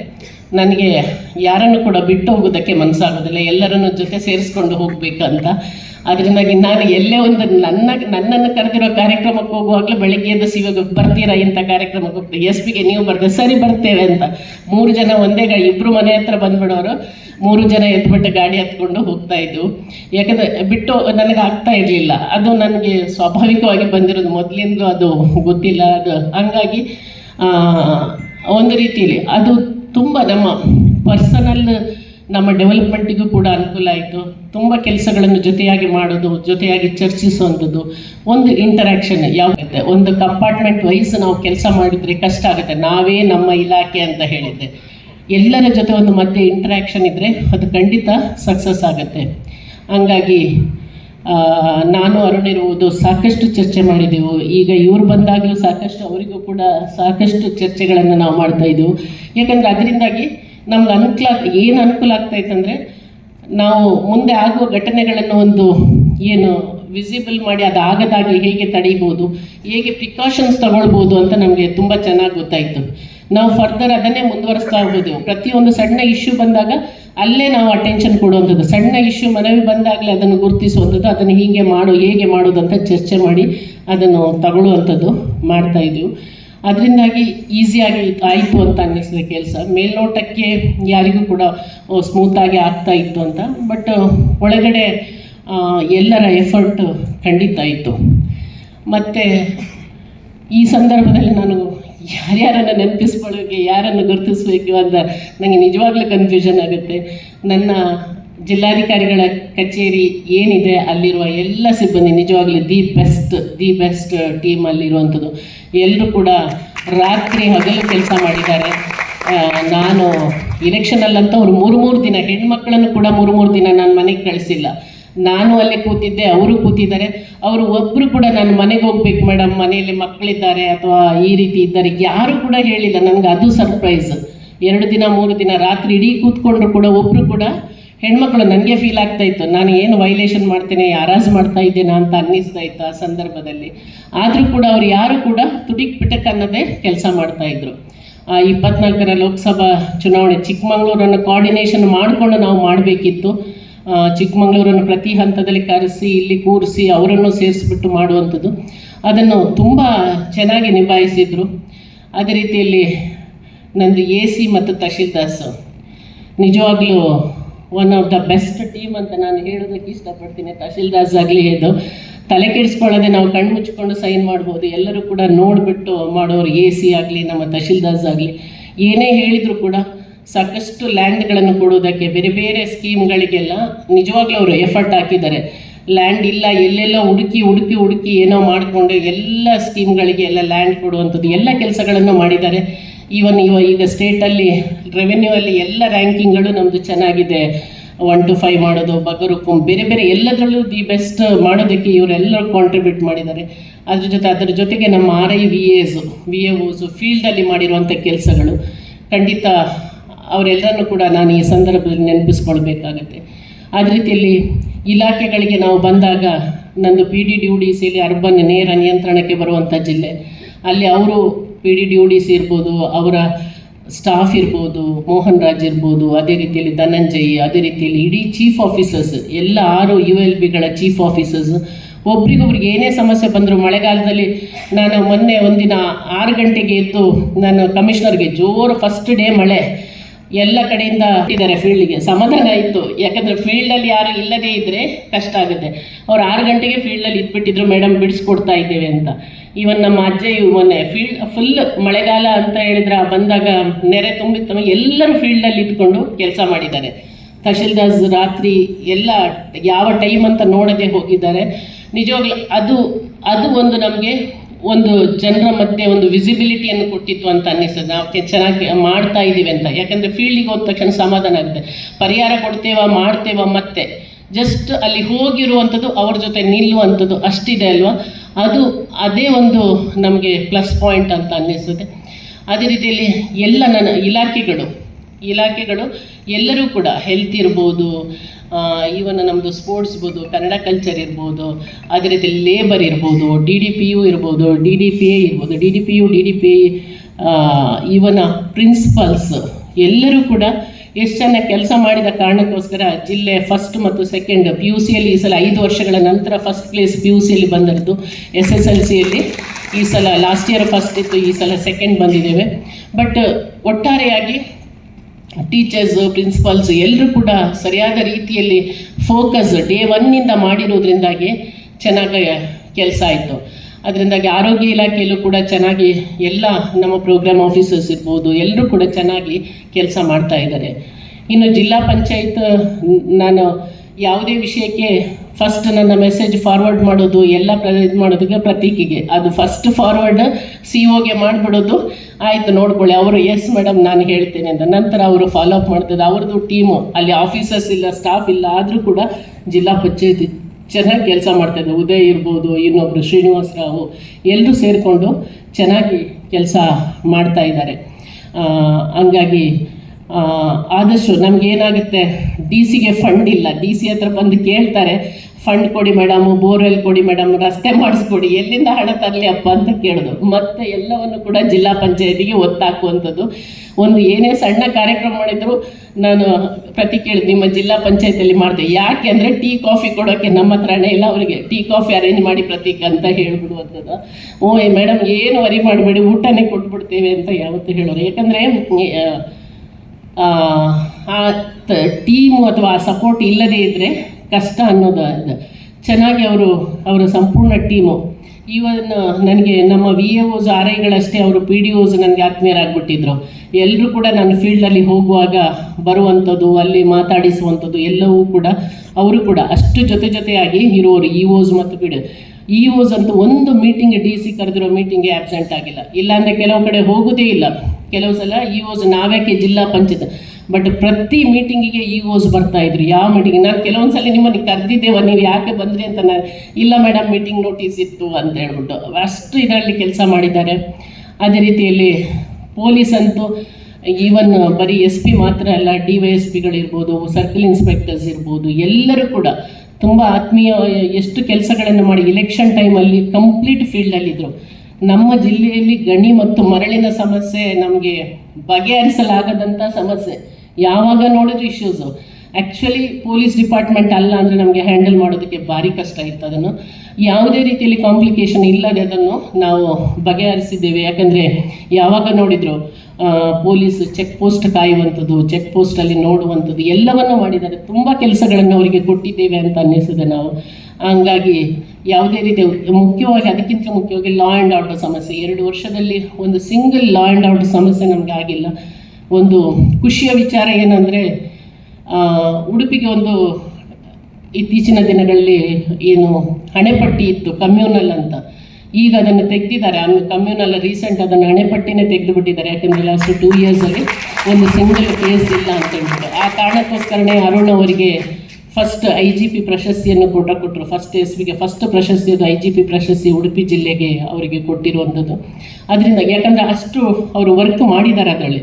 [SPEAKER 1] ನನಗೆ ಯಾರನ್ನು ಕೂಡ ಬಿಟ್ಟು ಹೋಗೋದಕ್ಕೆ ಮನಸ್ಸಾಗೋದಿಲ್ಲ, ಎಲ್ಲರನ್ನು ಜೊತೆ ಸೇರಿಸ್ಕೊಂಡು ಹೋಗಬೇಕಂತ. ಅದರಿಂದಾಗಿ ನಾನು ಎಲ್ಲೇ ಒಂದು ನನ್ನ, ನನ್ನನ್ನು ಕರೆದಿರೋ ಕಾರ್ಯಕ್ರಮಕ್ಕೆ ಹೋಗುವಾಗಲೂ ಬೆಳಗ್ಗೆ ಎದ್ದು ಇವಾಗ ಬರ್ತೀರಾ ಇಂಥ ಕಾರ್ಯಕ್ರಮಕ್ಕೆ ಹೋಗ್ತೀವಿ ಎಸ್ ಪಿಗೆ ನೀವು ಬರ್ತೀವಿ ಸರಿ ಬರ್ತೇವೆ ಅಂತ. ಮೂರು ಜನ ಒಂದೇ ಗಾಡಿ ಇಬ್ಬರು ಮನೆ ಹತ್ರ ಬಂದ್ಬಿಡೋರು, ಮೂರು ಜನ ಎದ್ಬಿಟ್ಟು ಗಾಡಿ ಹತ್ಕೊಂಡು ಹೋಗ್ತಾ ಇದ್ವು. ಯಾಕಂದರೆ ಬಿಟ್ಟು ನನಗೆ ಆಗ್ತಾ ಇರಲಿಲ್ಲ. ಅದು ನನಗೆ ಸ್ವಾಭಾವಿಕವಾಗಿ ಬಂದಿರೋದು ಮೊದಲಿಂದಲೂ ಅದು ಗೊತ್ತಿಲ್ಲ, ಅದು ಹಂಗಾಗಿ ಒಂದು ರೀತಿಯಲ್ಲಿ. ಅದು ತುಂಬ ನಮ್ಮ ಪರ್ಸನಲ್ ನಮ್ಮ ಡೆವಲಪ್ಮೆಂಟಿಗೂ ಕೂಡ ಅನುಕೂಲ ಆಯಿತು. ತುಂಬ ಕೆಲಸಗಳನ್ನು ಜೊತೆಯಾಗಿ ಮಾಡೋದು, ಜೊತೆಯಾಗಿ ಚರ್ಚಿಸುವಂಥದ್ದು, ಒಂದು ಇಂಟರಾಕ್ಷನ್ ಯಾವ ಒಂದು ಕಂಪಾರ್ಟ್ಮೆಂಟ್ ವೈಸ್ ನಾವು ಕೆಲಸ ಮಾಡಿದರೆ ಕಷ್ಟ ಆಗುತ್ತೆ. ನಾವೇ ನಮ್ಮ ಇಲಾಖೆ ಅಂತ ಹೇಳಿದರೆ. ಎಲ್ಲರ ಜೊತೆ ಒಂದು ಮಧ್ಯೆ ಇಂಟ್ರ್ಯಾಕ್ಷನ್ ಇದ್ದರೆ ಅದು ಖಂಡಿತ ಸಕ್ಸಸ್ ಆಗುತ್ತೆ. ಹಂಗಾಗಿ ನಾನು ಅರುಣ್ ಇರುವುದು ಸಾಕಷ್ಟು ಚರ್ಚೆ ಮಾಡಿದೆವು. ಈಗ ಇವರು ಬಂದಾಗಲೂ ಸಾಕಷ್ಟು ಅವರಿಗೂ ಕೂಡ ಸಾಕಷ್ಟು ಚರ್ಚೆಗಳನ್ನು ನಾವು ಮಾಡ್ತಾ ಇದ್ದೆವು. ಯಾಕಂದರೆ ಅದರಿಂದಾಗಿ ನಮ್ಗೆ ಅನುಕೂಲ ಏನು ಅನುಕೂಲ ಆಗ್ತಾ ಇತ್ತಂದರೆ ನಾವು ಮುಂದೆ ಆಗುವ ಘಟನೆಗಳನ್ನು ಒಂದು ಏನು ವಿಸಿಬಲ್ ಮಾಡಿ ಅದು ಆಗದಾಗಿ ಹೇಗೆ ತಡೀಬೋದು ಹೇಗೆ ಪ್ರಿಕಾಷನ್ಸ್ ತಗೊಳ್ಬೋದು ಅಂತ ನಮಗೆ ತುಂಬ ಚೆನ್ನಾಗಿ ಗೊತ್ತಾಯಿತು. ನಾವು ಫರ್ದರ್ ಅದನ್ನೇ ಮುಂದುವರಿಸ್ತಾ ಹೋಗೋದು ಪ್ರತಿಯೊಂದು ಸಣ್ಣ ಇಶ್ಯೂ ಬಂದಾಗ ಅಲ್ಲೇ ನಾವು ಅಟೆನ್ಷನ್ ಕೊಡುವಂಥದ್ದು. ಸಣ್ಣ ಇಶ್ಯೂ ಮನವಿ ಬಂದಾಗಲೇ ಅದನ್ನು ಗುರುತಿಸುವಂಥದ್ದು. ಅದನ್ನು ಹೀಗೆ ಮಾಡು, ಹೇಗೆ ಮಾಡೋದು ಅಂತ ಚರ್ಚೆ ಮಾಡಿ ಅದನ್ನು ತಗೊಳ್ಳುವಂಥದ್ದು ಮಾಡ್ತಾ ಇದ್ದೀವಿ ಅದರಿಂದಾಗಿ ಈಸಿಯಾಗಿ ಆಯಿತು ಅಂತ ಅನ್ನಿಸಿದ ಕೆಲಸ. ಮೇಲ್ನೋಟಕ್ಕೆ ಯಾರಿಗೂ ಕೂಡ ಸ್ಮೂತಾಗಿ ಆಗ್ತಾ ಇತ್ತು ಅಂತ. ಬಟ್ ಒಳಗಡೆ ಎಲ್ಲರ ಎಫರ್ಟ್ ಖಂಡಿತ ಇತ್ತು. ಮತ್ತು ಈ ಸಂದರ್ಭದಲ್ಲಿ ನಾನು ಯಾರ್ಯಾರನ್ನು ನೆನಪಿಸ್ಕೊಳ್ಳೋಕೆ, ಯಾರನ್ನು ಗುರುತಿಸ್ಬೇಕು ಅಂತ ನನಗೆ ನಿಜವಾಗ್ಲೂ ಕನ್ಫ್ಯೂಷನ್ ಆಗುತ್ತೆ. ನನ್ನ ಜಿಲ್ಲಾಧಿಕಾರಿಗಳ ಕಚೇರಿ ಏನಿದೆ, ಅಲ್ಲಿರುವ ಎಲ್ಲ ಸಿಬ್ಬಂದಿ ನಿಜವಾಗ್ಲೂ the best the best team ಅಲ್ಲಿರುವಂಥದ್ದು. ಎಲ್ಲರೂ ಕೂಡ ರಾತ್ರಿ ಹಗಲು ಕೆಲಸ ಮಾಡಿದ್ದಾರೆ. ನಾನು ಇಲೆಕ್ಷನಲ್ಲಂತೂ ಅವರು ಮೂರು ಮೂರು ದಿನ, ಹೆಣ್ಮಕ್ಳನ್ನು ಕೂಡ ಮೂರು ಮೂರು ದಿನ ನಾನು ಮನೆಗೆ ಕಳಿಸಿಲ್ಲ. ನಾನು ಅಲ್ಲೇ ಕೂತಿದ್ದೆ, ಅವರು ಕೂತಿದ್ದಾರೆ. ಅವರು ಒಬ್ಬರು ಕೂಡ ನಾನು ಮನೆಗೆ ಹೋಗ್ಬೇಕು ಮೇಡಮ್, ಮನೆಯಲ್ಲಿ ಮಕ್ಕಳಿದ್ದಾರೆ ಅಥವಾ ಈ ರೀತಿ ಇದ್ದಾರೆ. ಯಾರು ಕೂಡ ಹೇಳಿಲ್ಲ, ನನಗೆ ಅದು ಸರ್ಪ್ರೈಸ್ ಎರಡು ದಿನ, ಮೂರು ದಿನ, ರಾತ್ರಿ ಇಡೀ ಕೂತ್ಕೊಂಡ್ರು ಕೂಡ ಒಬ್ಬರು ಕೂಡ ಹೆಣ್ಮಕ್ಳು ನನಗೆ ಫೀಲ್ ಆಗ್ತಾ ಇತ್ತು. ನಾನು ಏನು ವೈಲೇಷನ್ ಮಾಡ್ತೇನೆ ಯಾರಾಜ್ ಮಾಡ್ತಾ ಇದ್ದೇನೆ ಅಂತ ಅನ್ನಿಸ್ತಾ ಇತ್ತು ಆ ಸಂದರ್ಭದಲ್ಲಿ. ಆದರೂ ಕೂಡ ಅವ್ರು ಯಾರು ಕೂಡ ತುಟಿಕ್ ಪಿಟಕ್ ಅನ್ನೋದೇ ಕೆಲಸ ಮಾಡ್ತಾ ಇದ್ರು. ಇಪ್ಪತ್ನಾಲ್ಕರ ಲೋಕಸಭಾ ಚುನಾವಣೆ ಚಿಕ್ಕಮಂಗ್ಳೂರನ್ನು ಕೋಆರ್ಡಿನೇಷನ್ ಮಾಡಿಕೊಂಡು ನಾವು ಮಾಡಬೇಕಿತ್ತು. ಚಿಕ್ಕಮಗಳೂರನ್ನು ಪ್ರತಿ ಹಂತದಲ್ಲಿ ಕರೆಸಿ, ಇಲ್ಲಿ ಕೂರಿಸಿ, ಅವರನ್ನು ಸೇರಿಸ್ಬಿಟ್ಟು ಮಾಡುವಂಥದ್ದು. ಅದನ್ನು ತುಂಬ ಚೆನ್ನಾಗಿ ನಿಭಾಯಿಸಿದರು. ಅದೇ ರೀತಿಯಲ್ಲಿ ನಂದು ಎ ಸಿ ಮತ್ತು ತಹಶೀಲ್ದಾಸ್ ನಿಜವಾಗ್ಲೂ one of the best team ಅಂತ ನಾನು ಹೇಳೋದಕ್ಕೆ ಇಷ್ಟಪಡ್ತೀನಿ. ತಹಶೀಲ್ದಾಸ್ ಆಗಲಿ ಇದು. ತಲೆ ಕೆಡಿಸ್ಕೊಳ್ಳೋದೆ ನಾವು ಕಣ್ಣು ಮುಚ್ಕೊಂಡು ಸೈನ್ ಮಾಡ್ಬೋದು. ಎಲ್ಲರೂ ಕೂಡ ನೋಡಿಬಿಟ್ಟು ಮಾಡೋರು ಎ ಸಿ ಆಗಲಿ, ನಮ್ಮ ತಹಶೀಲ್ದಾಸ್ ಆಗಲಿ. ಏನೇ ಹೇಳಿದರೂ ಕೂಡ ಸಾಕಷ್ಟು ಲ್ಯಾಂಡ್ಗಳನ್ನು ಕೊಡುವುದಕ್ಕೆ ಬೇರೆ ಬೇರೆ ಸ್ಕೀಮ್ಗಳಿಗೆಲ್ಲ ನಿಜವಾಗ್ಲೂ ಅವರು ಎಫರ್ಟ್ ಹಾಕಿದ್ದಾರೆ. ಲ್ಯಾಂಡ್ ಇಲ್ಲ, ಎಲ್ಲೆಲ್ಲ ಹುಡುಕಿ ಹುಡುಕಿ ಹುಡುಕಿ ಏನೋ ಮಾಡಿಕೊಂಡು ಎಲ್ಲ ಸ್ಕೀಮ್ಗಳಿಗೆ ಎಲ್ಲ ಲ್ಯಾಂಡ್ ಕೊಡುವಂಥದ್ದು, ಎಲ್ಲ ಕೆಲಸಗಳನ್ನು ಮಾಡಿದ್ದಾರೆ. ಈವನ್ ಇವ ಈಗ ಸ್ಟೇಟಲ್ಲಿ ರೆವೆನ್ಯೂ ಅಲ್ಲಿ ಎಲ್ಲ ರ್ಯಾಂಕಿಂಗ್ಗಳು ನಮ್ಮದು ಚೆನ್ನಾಗಿದೆ. ಒನ್ ಟು ಫೈವ್ ಮಾಡೋದು ಬಗರುಕು ಬೇರೆ ಬೇರೆ ಎಲ್ಲದರಲ್ಲೂ ದಿ ಬೆಸ್ಟ್ ಮಾಡೋದಕ್ಕೆ ಇವರೆಲ್ಲರೂ ಕಾಂಟ್ರಿಬ್ಯೂಟ್ ಮಾಡಿದ್ದಾರೆ. ಅದ್ರ ಜೊತೆ, ಅದರ ಜೊತೆಗೆ ನಮ್ಮ R I V S V A Os ಫೀಲ್ಡಲ್ಲಿ ಮಾಡಿರುವಂಥ ಕೆಲಸಗಳು ಖಂಡಿತ ಅವರೆಲ್ಲರನ್ನು ಕೂಡ ನಾನು ಈ ಸಂದರ್ಭದಲ್ಲಿ ನೆನಪಿಸ್ಕೊಳ್ಬೇಕಾಗತ್ತೆ. ಅದೇ ರೀತಿಯಲ್ಲಿ ಇಲಾಖೆಗಳಿಗೆ ನಾವು ಬಂದಾಗ ನಂದು ಪಿ ಡಿ ಡಿ ಡಿ ಸಿಲಿ ಅರ್ಬನ್ ನೇರ ನಿಯಂತ್ರಣಕ್ಕೆ ಬರುವಂಥ ಜಿಲ್ಲೆ. ಅಲ್ಲಿ ಅವರು P D D D C ಇರ್ಬೋದು, ಅವರ ಸ್ಟಾಫ್ ಇರ್ಬೋದು, ಮೋಹನ್ ರಾಜ್ ಇರ್ಬೋದು, ಅದೇ ರೀತಿಯಲ್ಲಿ ಧನಂಜಯ್, ಅದೇ ರೀತಿಯಲ್ಲಿ ಇಡೀ ಚೀಫ್ ಆಫೀಸರ್ಸ್, ಎಲ್ಲ ಆರು ಯು ಎಲ್ ಬಿಗಳ ಚೀಫ್ ಆಫೀಸರ್ಸ್, ಒಬ್ರಿಗೊಬ್ರಿಗೆ ಏನೇ ಸಮಸ್ಯೆ ಬಂದರೂ ಮಳೆಗಾಲದಲ್ಲಿ ನಾನು ಮೊನ್ನೆ ಒಂದಿನ ಆರು ಗಂಟೆಗೆ ಎದ್ದು ನಾನು ಕಮಿಷನರ್ಗೆ ಜೋರು ಫಸ್ಟ್ ಡೇ ಮಳೆ. ಎಲ್ಲ ಕಡೆಯಿಂದ ಇದ್ದಾರೆ ಫೀಲ್ಡ್ಗೆ ಸಮಾಧಾನ ಇತ್ತು. ಯಾಕಂದರೆ ಫೀಲ್ಡಲ್ಲಿ ಯಾರು ಇಲ್ಲದೇ ಇದ್ದರೆ ಕಷ್ಟ ಆಗುತ್ತೆ. ಅವ್ರು ಆರು ಗಂಟೆಗೆ ಫೀಲ್ಡಲ್ಲಿ ಇದ್ಬಿಟ್ಟಿದ್ರು ಮೇಡಮ್ ಬಿಡಿಸ್ಕೊಡ್ತಾ ಇದ್ದೇವೆ ಅಂತ. ಇವನ್ ನಮ್ಮ ಅಜ್ಜೆಯು ಮೊನ್ನೆ ಫೀಲ್ಡ್ ಫುಲ್ ಮಳೆಗಾಲ ಅಂತ ಹೇಳಿದ್ರೆ ಬಂದಾಗ ನೆರೆ ತುಂಬಿತ್ತು ಎಲ್ಲರೂ ಫೀಲ್ಡಲ್ಲಿ ಇಟ್ಕೊಂಡು ಕೆಲಸ ಮಾಡಿದ್ದಾರೆ. ತಹಶೀಲ್ದಾರ್ಸ್ ರಾತ್ರಿ ಎಲ್ಲ ಯಾವ ಟೈಮ್ ಅಂತ ನೋಡದೆ ಹೋಗಿದ್ದಾರೆ. ನಿಜವಾಗ್ಲೂ ಅದು ಅದು ಒಂದು ನಮಗೆ ಒಂದು ಜನರ ಮಧ್ಯೆ ಒಂದು ವಿಸಿಬಿಲಿಟಿಯನ್ನು ಕೊಟ್ಟಿತ್ತು ಅಂತ ಅನ್ನಿಸ್ತದೆ. ನಾವು ಚೆನ್ನಾಗಿ ಮಾಡ್ತಾ ಇದ್ದೀವಿ ಅಂತ. ಯಾಕಂದರೆ ಫೀಲ್ಡಿಗೆ ಹೋದ ತಕ್ಷಣ ಸಮಾಧಾನ ಆಗುತ್ತೆ. ಪರಿಹಾರ ಕೊಡ್ತೇವ, ಮಾಡ್ತೇವ, ಮತ್ತೆ. ಜಸ್ಟ್ ಅಲ್ಲಿ ಹೋಗಿರುವಂಥದ್ದು ಅವ್ರ ಜೊತೆ ನಿಲ್ಲುವಂಥದ್ದು ಅಷ್ಟಿದೆ ಅಲ್ವಾ? ಅದು ಅದೇ ಒಂದು ನಮಗೆ ಪ್ಲಸ್ ಪಾಯಿಂಟ್ ಅಂತ ಅನ್ನಿಸ್ತದೆ. ಅದೇ ರೀತಿಯಲ್ಲಿ ಎಲ್ಲ ನನ್ನ ಇಲಾಖೆಗಳು ಇಲಾಖೆಗಳು ಎಲ್ಲರೂ ಕೂಡ ಹೆಲ್ತ್ ಇರ್ಬೋದು ಈವನ್ ನಮ್ಮದು ಸ್ಪೋರ್ಟ್ಸ್ ಇರ್ಬೋದು, ಕನ್ನಡ ಕಲ್ಚರ್ ಇರ್ಬೋದು, ಅದೇ ರೀತಿ ಲೇಬರ್ ಇರ್ಬೋದು ಡಿ ಡಿ ಪಿ ಯು ಇರ್ಬೋದು ಡಿ ಡಿ ಪಿ ಎ ಇರ್ಬೋದು D D P U D D P ಇವನ ಪ್ರಿನ್ಸಿಪಲ್ಸ್ ಎಲ್ಲರೂ ಕೂಡ ಎಷ್ಟು ಚೆನ್ನಾಗಿ ಕೆಲಸ ಮಾಡಿದ ಕಾರಣಕ್ಕೋಸ್ಕರ ಜಿಲ್ಲೆ ಫಸ್ಟ್ ಮತ್ತು ಸೆಕೆಂಡ್ ಪಿ ಯು ಸಿಯಲ್ಲಿ ಈ ಸಲ ಐದು ವರ್ಷಗಳ ನಂತರ ಫಸ್ಟ್ ಪ್ಲೇಸ್ ಪಿ ಯು ಸಿಯಲ್ಲಿ ಬಂದದ್ದು. ಎಸ್ ಎಸ್ ಎಲ್ ಸಿಯಲ್ಲಿ ಈ ಸಲ ಲಾಸ್ಟ್ ಇಯರ್ ಫಸ್ಟ್ ಇತ್ತು, ಈ ಸಲ ಸೆಕೆಂಡ್ ಬಂದಿದ್ದೇವೆ. ಬಟ್ ಒಟ್ಟಾರೆಯಾಗಿ ಟೀಚರ್ಸು ಪ್ರಿನ್ಸಿಪಾಲ್ಸು ಎಲ್ಲರೂ ಕೂಡ ಸರಿಯಾದ ರೀತಿಯಲ್ಲಿ ಫೋಕಸ್ ಡೇ ಒನ್ನಿಂದ ಮಾಡಿರೋದ್ರಿಂದಾಗಿ ಚೆನ್ನಾಗಿ ಕೆಲಸ ಆಯಿತು. ಅದರಿಂದಾಗಿ ಆರೋಗ್ಯ ಇಲಾಖೆಯಲ್ಲೂ ಕೂಡ ಚೆನ್ನಾಗಿ ಎಲ್ಲ ನಮ್ಮ ಪ್ರೋಗ್ರಾಮ್ ಆಫೀಸರ್ಸ್ ಇರ್ಬೋದು, ಎಲ್ಲರೂ ಕೂಡ ಚೆನ್ನಾಗಿ ಕೆಲಸ ಮಾಡ್ತಾ ಇದ್ದಾರೆ. ಇನ್ನು ಜಿಲ್ಲಾ ಪಂಚಾಯತ್, ನಾನು ಯಾವುದೇ ವಿಷಯಕ್ಕೆ ಫಸ್ಟ್ ನನ್ನ ಮೆಸೇಜ್ ಫಾರ್ವರ್ಡ್ ಮಾಡೋದು, ಎಲ್ಲ ಪ್ರ ಇದು ಮಾಡೋದಕ್ಕೆ ಪ್ರತೀಕಿಗೆ. ಅದು ಫಸ್ಟ್ ಫಾರ್ವರ್ಡ್ ಸಿ ಒಗೆ ಮಾಡಿಬಿಡೋದು. ಆಯಿತು, ನೋಡ್ಕೊಳ್ಳಿ. ಅವರು ಎಸ್ ಮೇಡಮ್ ನಾನು ಹೇಳ್ತೇನೆ ಅಂತ. ನಂತರ ಅವರು ಫಾಲೋ ಅಪ್ ಮಾಡ್ತಾರೆ ಅವ್ರದ್ದು ಟೀಮು ಅಲ್ಲಿ ಆಫೀಸರ್ಸ್ ಇಲ್ಲ ಸ್ಟಾಫ್ ಇಲ್ಲ, ಆದರೂ ಕೂಡ ಜಿಲ್ಲಾ ಪಂಚಾಯತಿ ಚೆನ್ನಾಗಿ ಕೆಲಸ ಮಾಡ್ತಾಯಿದ್ದೆ ಉದಯ್ ಇರ್ಬೋದು ಇನ್ನೊಬ್ಬರು ಶ್ರೀನಿವಾಸ ರಾವ್ ಎಲ್ಲರೂ ಸೇರಿಕೊಂಡು ಚೆನ್ನಾಗಿ ಕೆಲಸ ಮಾಡ್ತಾ ಇದ್ದಾರೆ. ಹಂಗಾಗಿ ಆದಷ್ಟು ನಮಗೇನಾಗುತ್ತೆ ಡಿ ಸಿಗೆ ಫಂಡ್ ಇಲ್ಲ. ಡಿ ಸಿ ಹತ್ರ ಬಂದು ಕೇಳ್ತಾರೆ ಫಂಡ್ ಕೊಡಿ ಮೇಡಮು ಬೋರ್ವೆಲ್ ಕೊಡಿ ಮೇಡಮ್ ರಸ್ತೆ ಮಾಡಿಸ್ಕೊಡಿ, ಎಲ್ಲಿಂದ ಹಣ ತರಲಿ ಅಪ್ಪ ಅಂತ ಕೇಳೋದು. ಮತ್ತೆ ಎಲ್ಲವನ್ನು ಕೂಡ ಜಿಲ್ಲಾ ಪಂಚಾಯತಿಗೆ ಒತ್ತಾಕುವಂಥದ್ದು. ಒಂದು ಏನೇ ಸಣ್ಣ ಕಾರ್ಯಕ್ರಮ ಮಾಡಿದ್ರು ನಾನು ಪ್ರತಿ ಕೇಳಿದ್ ನಿಮ್ಮ ಜಿಲ್ಲಾ ಪಂಚಾಯತಿಯಲ್ಲಿ ಮಾಡಿದೆ. ಯಾಕೆ ಅಂದರೆ ಟೀ, ಕಾಫಿ ಕೊಡೋಕ್ಕೆ ನಮ್ಮ ಹತ್ರ ಇಲ್ಲ ಅವರಿಗೆ. ಟೀ, ಕಾಫಿ ಅರೇಂಜ್ ಮಾಡಿ ಪ್ರತೀಕ್ ಅಂತ ಹೇಳ್ಬಿಡುವಂಥದ್ದು. ಓ ಮೇಡಮ್ ಏನು ವರಿ ಮಾಡಬೇಡಿ, ಊಟನೇ ಕೊಟ್ಬಿಡ್ತೇವೆ ಅಂತ ಯಾವತ್ತೂ ಹೇಳೋರು. ಯಾಕಂದರೆ ಆ ಟೀಮು ಅಥವಾ ಆ ಸಪೋರ್ಟ್ ಇಲ್ಲದೇ ಇದ್ದರೆ ಕಷ್ಟ ಅನ್ನೋದು ಚೆನ್ನಾಗಿ ಅವರು, ಅವರ ಸಂಪೂರ್ಣ ಟೀಮು ಈವನ್ ನನಗೆ ನಮ್ಮ ವಿ ಎ ಓಸ್ ಆರ್ ಐಗಳಷ್ಟೇ ಅವರು ಪಿ ಡಿ ಓಸ್ ನನಗೆ ಆತ್ಮೀಯರಾಗ್ಬಿಟ್ಟಿದ್ರು. ಎಲ್ಲರೂ ಕೂಡ ನನ್ನ ಫೀಲ್ಡಲ್ಲಿ ಹೋಗುವಾಗ ಬರುವಂಥದ್ದು, ಅಲ್ಲಿ ಮಾತಾಡಿಸುವಂಥದ್ದು ಎಲ್ಲವೂ ಕೂಡ ಅವರು ಕೂಡ ಅಷ್ಟು ಜೊತೆ ಜೊತೆಯಾಗಿ ಇರೋರು ಇ ಓಸ್ ಮತ್ತು ಪಿ ಇ ಓಸ್ ಅಂತೂ ಒಂದು ಮೀಟಿಂಗ್ ಡಿ ಸಿ ಕರೆದಿರೋ ಮೀಟಿಂಗ್ಗೆ ಆಬ್ಸೆಂಟ್ ಆಗಿಲ್ಲ. ಇಲ್ಲಾಂದರೆ ಕೆಲವು ಕಡೆ ಹೋಗೋದೇ ಇಲ್ಲ. ಕೆಲವು ಸಲ ಇ ಓಸ್ ನಾವ್ಯಾಕೆ ಜಿಲ್ಲಾ ಪಂಚಾಯತ್. ಬಟ್ ಪ್ರತಿ ಮೀಟಿಂಗಿಗೆ ಇ ಓಸ್ ಬರ್ತಾ ಇದ್ರು. ಯಾವ ಮೀಟಿಂಗ್ ನಾನು ಕೆಲವೊಂದು ಸಲ ನಿಮ್ಮನ್ನು ಕರೆದಿದ್ದೇವ, ನೀವು ಯಾಕೆ ಬಂದ್ರಿ ಅಂತ ನಾನು ಇಲ್ಲ ಮೇಡಮ್ ಮೀಟಿಂಗ್ ನೋಟಿಸ್ ಇತ್ತು ಅಂತ ಹೇಳ್ಬಿಟ್ಟು ಅಷ್ಟು ಇದರಲ್ಲಿ ಕೆಲಸ ಮಾಡಿದ್ದಾರೆ. ಅದೇ ರೀತಿಯಲ್ಲಿ ಪೊಲೀಸ್ ಅಂತೂ ಈವನ್ ಬರೀ ಎಸ್ ಪಿ ಮಾತ್ರ ಅಲ್ಲ ಡಿ ವೈ ಎಸ್ ಪಿಗಳಿರ್ಬೋದು ಸರ್ಕಲ್ ಇನ್ಸ್ಪೆಕ್ಟರ್ಸ್ ಇರ್ಬೋದು, ಎಲ್ಲರೂ ಕೂಡ ತುಂಬ ಆತ್ಮೀಯ, ಎಷ್ಟು ಕೆಲಸಗಳನ್ನು ಮಾಡಿ ಇಲೆಕ್ಷನ್ ಟೈಮಲ್ಲಿ ಕಂಪ್ಲೀಟ್ ಫೀಲ್ಡಲ್ಲಿದ್ದರು ನಮ್ಮ ಜಿಲ್ಲೆಯಲ್ಲಿ ಗಣಿ ಮತ್ತು ಮರಳಿನ ಸಮಸ್ಯೆ ನಮಗೆ ಬಗೆಹರಿಸಲಾಗದಂಥ ಸಮಸ್ಯೆ. ಯಾವಾಗ ನೋಡಿದ್ರು ಇಶ್ಯೂಸು ಆ್ಯಕ್ಚುಲಿ ಪೊಲೀಸ್ ಡಿಪಾರ್ಟ್ಮೆಂಟ್ ಅಲ್ಲ ಅಂದರೆ ನಮಗೆ ಹ್ಯಾಂಡಲ್ ಮಾಡೋದಕ್ಕೆ ಭಾರಿ ಕಷ್ಟ ಇತ್ತು ಅದನ್ನು. ಯಾವುದೇ ರೀತಿಯಲ್ಲಿ ಕಾಂಪ್ಲಿಕೇಶನ್ ಇಲ್ಲದೆ ಅದನ್ನು ನಾವು ಬಗೆಹರಿಸಿದ್ದೇವೆ. ಯಾಕಂದರೆ ಯಾವಾಗ ನೋಡಿದ್ರು ಪೊಲೀಸ್ ಚೆಕ್ ಪೋಸ್ಟ್ ಕಾಯುವಂಥದ್ದು, ಚೆಕ್ ಪೋಸ್ಟಲ್ಲಿ ನೋಡುವಂಥದ್ದು, ಎಲ್ಲವನ್ನು ಮಾಡಿದ್ದಾರೆ. ತುಂಬ ಕೆಲಸಗಳನ್ನು ಅವರಿಗೆ ಕೊಟ್ಟಿದ್ದೇವೆ ಅಂತ ಅನ್ನಿಸಿದೆ ನಾವು. ಹಂಗಾಗಿ ಯಾವುದೇ ರೀತಿ ಮುಖ್ಯವಾಗಿ, ಅದಕ್ಕಿಂತ ಮುಖ್ಯವಾಗಿ ಲಾ ಆ್ಯಂಡ್ ಆರ್ಡರ್ ಸಮಸ್ಯೆ. ಎರಡು ವರ್ಷದಲ್ಲಿ ಒಂದು ಸಿಂಗಲ್ ಲಾ ಆ್ಯಂಡ್ ಆರ್ಡರ್ ಸಮಸ್ಯೆ ನಮಗೆ ಆಗಿಲ್ಲ. ಒಂದು ಖುಷಿಯ ವಿಚಾರ ಏನಂದರೆ ಉಡುಪಿಗೆ ಒಂದು ಇತ್ತೀಚಿನ ದಿನಗಳಲ್ಲಿ ಏನು ಹಣೆಪಟ್ಟಿ ಇತ್ತು, ಕಮ್ಯೂನಲ್ ಅಂತ. ಈಗ ಅದನ್ನು ತೆಗೆದಿದ್ದಾರೆ. ಕಮ್ಯೂನಲ್ ರೀಸೆಂಟ್ ಅದನ್ನು ಹಣೆಪಟ್ಟಿನೇ ತೆಗೆದುಬಿಟ್ಟಿದ್ದಾರೆ. ಯಾಕಂದರೆ ಲಾಸ್ಟ್ ಟೂ ಇಯರ್ಸಲ್ಲಿ ಒಂದು ಸಿಂಗಲ್ ಕೇಸ್ ಇಲ್ಲ ಅಂತ ಹೇಳ್ಬಿಟ್ಟು. ಆ ಕಾರಣಕ್ಕೋಸ್ಕರನೇ ಅರುಣ್ ಅವರಿಗೆ ಫಸ್ಟ್ ಐ ಜಿ ಪಿ ಪ್ರಶಸ್ತಿಯನ್ನು ಕೂಡ ಕೊಟ್ಟರು ಫಸ್ಟ್ ಎಸ್ ಬಿಗೆ ಫಸ್ಟ್ ಪ್ರಶಸ್ತಿ ಅದು ಐ ಜಿ ಪಿ ಪ್ರಶಸ್ತಿ ಉಡುಪಿ ಜಿಲ್ಲೆಗೆ ಅವರಿಗೆ ಕೊಟ್ಟಿರುವಂಥದ್ದು. ಅದರಿಂದ ಯಾಕಂದರೆ ಅಷ್ಟು ಅವರು ವರ್ಕ್ ಮಾಡಿದ್ದಾರೆ ಅದರಲ್ಲಿ.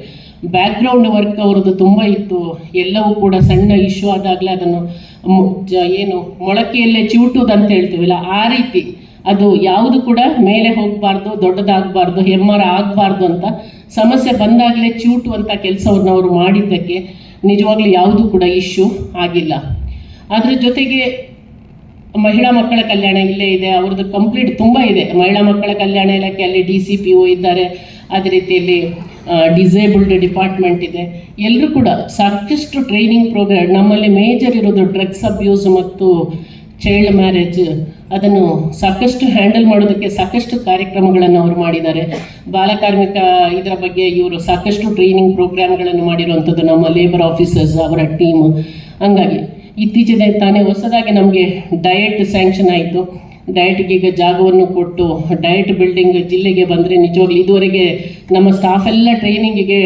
[SPEAKER 1] ಬ್ಯಾಕ್ಗ್ರೌಂಡ್ ವರ್ಕ್ ಅವ್ರದ್ದು ತುಂಬ ಇತ್ತು. ಎಲ್ಲವೂ ಕೂಡ ಸಣ್ಣ ಇಶ್ಯೂ ಆದಾಗಲೇ ಅದನ್ನು ಏನು ಮೊಳಕೆಯಲ್ಲೇ ಚಿವುಟುದು ಅಂತ ಹೇಳ್ತೀವಲ್ಲ, ಆ ರೀತಿ. ಅದು ಯಾವುದು ಕೂಡ ಮೇಲೆ ಹೋಗಬಾರ್ದು, ದೊಡ್ಡದಾಗಬಾರ್ದು, ಹೆಮ್ಮರ ಆಗಬಾರ್ದು ಅಂತ ಸಮಸ್ಯೆ ಬಂದಾಗಲೇ ಚೂಟುವಂಥ ಕೆಲಸವನ್ನು ಅವರು ಮಾಡಿದ್ದಕ್ಕೆ ನಿಜವಾಗ್ಲೂ ಯಾವುದೂ ಕೂಡ ಇಶ್ಯೂ ಆಗಿಲ್ಲ. ಅದ್ರ ಜೊತೆಗೆ ಮಹಿಳಾ ಮಕ್ಕಳ ಕಲ್ಯಾಣ ಇಲ್ಲೇ ಇದೆ, ಅವ್ರದ್ದು ಕಂಪ್ಲೀಟ್ ತುಂಬ ಇದೆ. ಮಹಿಳಾ ಮಕ್ಕಳ ಕಲ್ಯಾಣ ಇಲಾಖೆಯಲ್ಲಿ ಡಿ ಸಿ ಪಿ ಒ ಇದ್ದಾರೆ, ಅದೇ ರೀತಿಯಲ್ಲಿ ಡಿಸೇಬಲ್ಡ್ ಡಿಪಾರ್ಟ್ಮೆಂಟ್ ಇದೆ. ಎಲ್ಲರೂ ಕೂಡ ಸಾಕಷ್ಟು ಟ್ರೈನಿಂಗ್ ಪ್ರೋಗ್ರಾಮ್ ನಮ್ಮಲ್ಲಿ ಮೇಜರ್ ಇರೋದು ಡ್ರಗ್ಸ್ ಅಬ್ಯೂಸ್ ಮತ್ತು ಚೈಲ್ಡ್ ಮ್ಯಾರೇಜ್ ಅದನ್ನು ಸಾಕಷ್ಟು ಹ್ಯಾಂಡಲ್ ಮಾಡೋದಕ್ಕೆ ಸಾಕಷ್ಟು ಕಾರ್ಯಕ್ರಮಗಳನ್ನು ಅವರು ಮಾಡಿದ್ದಾರೆ. ಬಾಲಕಾರ್ಮಿಕ ಇದರ ಬಗ್ಗೆ ಇವರು ಸಾಕಷ್ಟು ಟ್ರೈನಿಂಗ್ ಪ್ರೋಗ್ರಾಮ್ಗಳನ್ನು ಮಾಡಿರುವಂಥದ್ದು ನಮ್ಮ ಲೇಬರ್ ಆಫೀಸರ್ಸ್ ಅವರ ಟೀಮ್ ಹಂಗಾಗಿ ಇತ್ತೀಚೆಗೆ ತಾನೇ ಹೊಸದಾಗಿ ನಮಗೆ ಡಯಟ್ ಸ್ಯಾಂಕ್ಷನ್ ಆಯಿತು. ಡಯಟ್ಗೀಗ ಜಾಗವನ್ನು ಕೊಟ್ಟು ಡಯಟ್ ಬಿಲ್ಡಿಂಗ್ ಜಿಲ್ಲೆಗೆ ಬಂದರೆ ನಿಜವಾಗ್ಲೂ ಇದುವರೆಗೆ ನಮ್ಮ ಸ್ಟಾಫ್ ಎಲ್ಲ ಟ್ರೈನಿಂಗಿಗೆ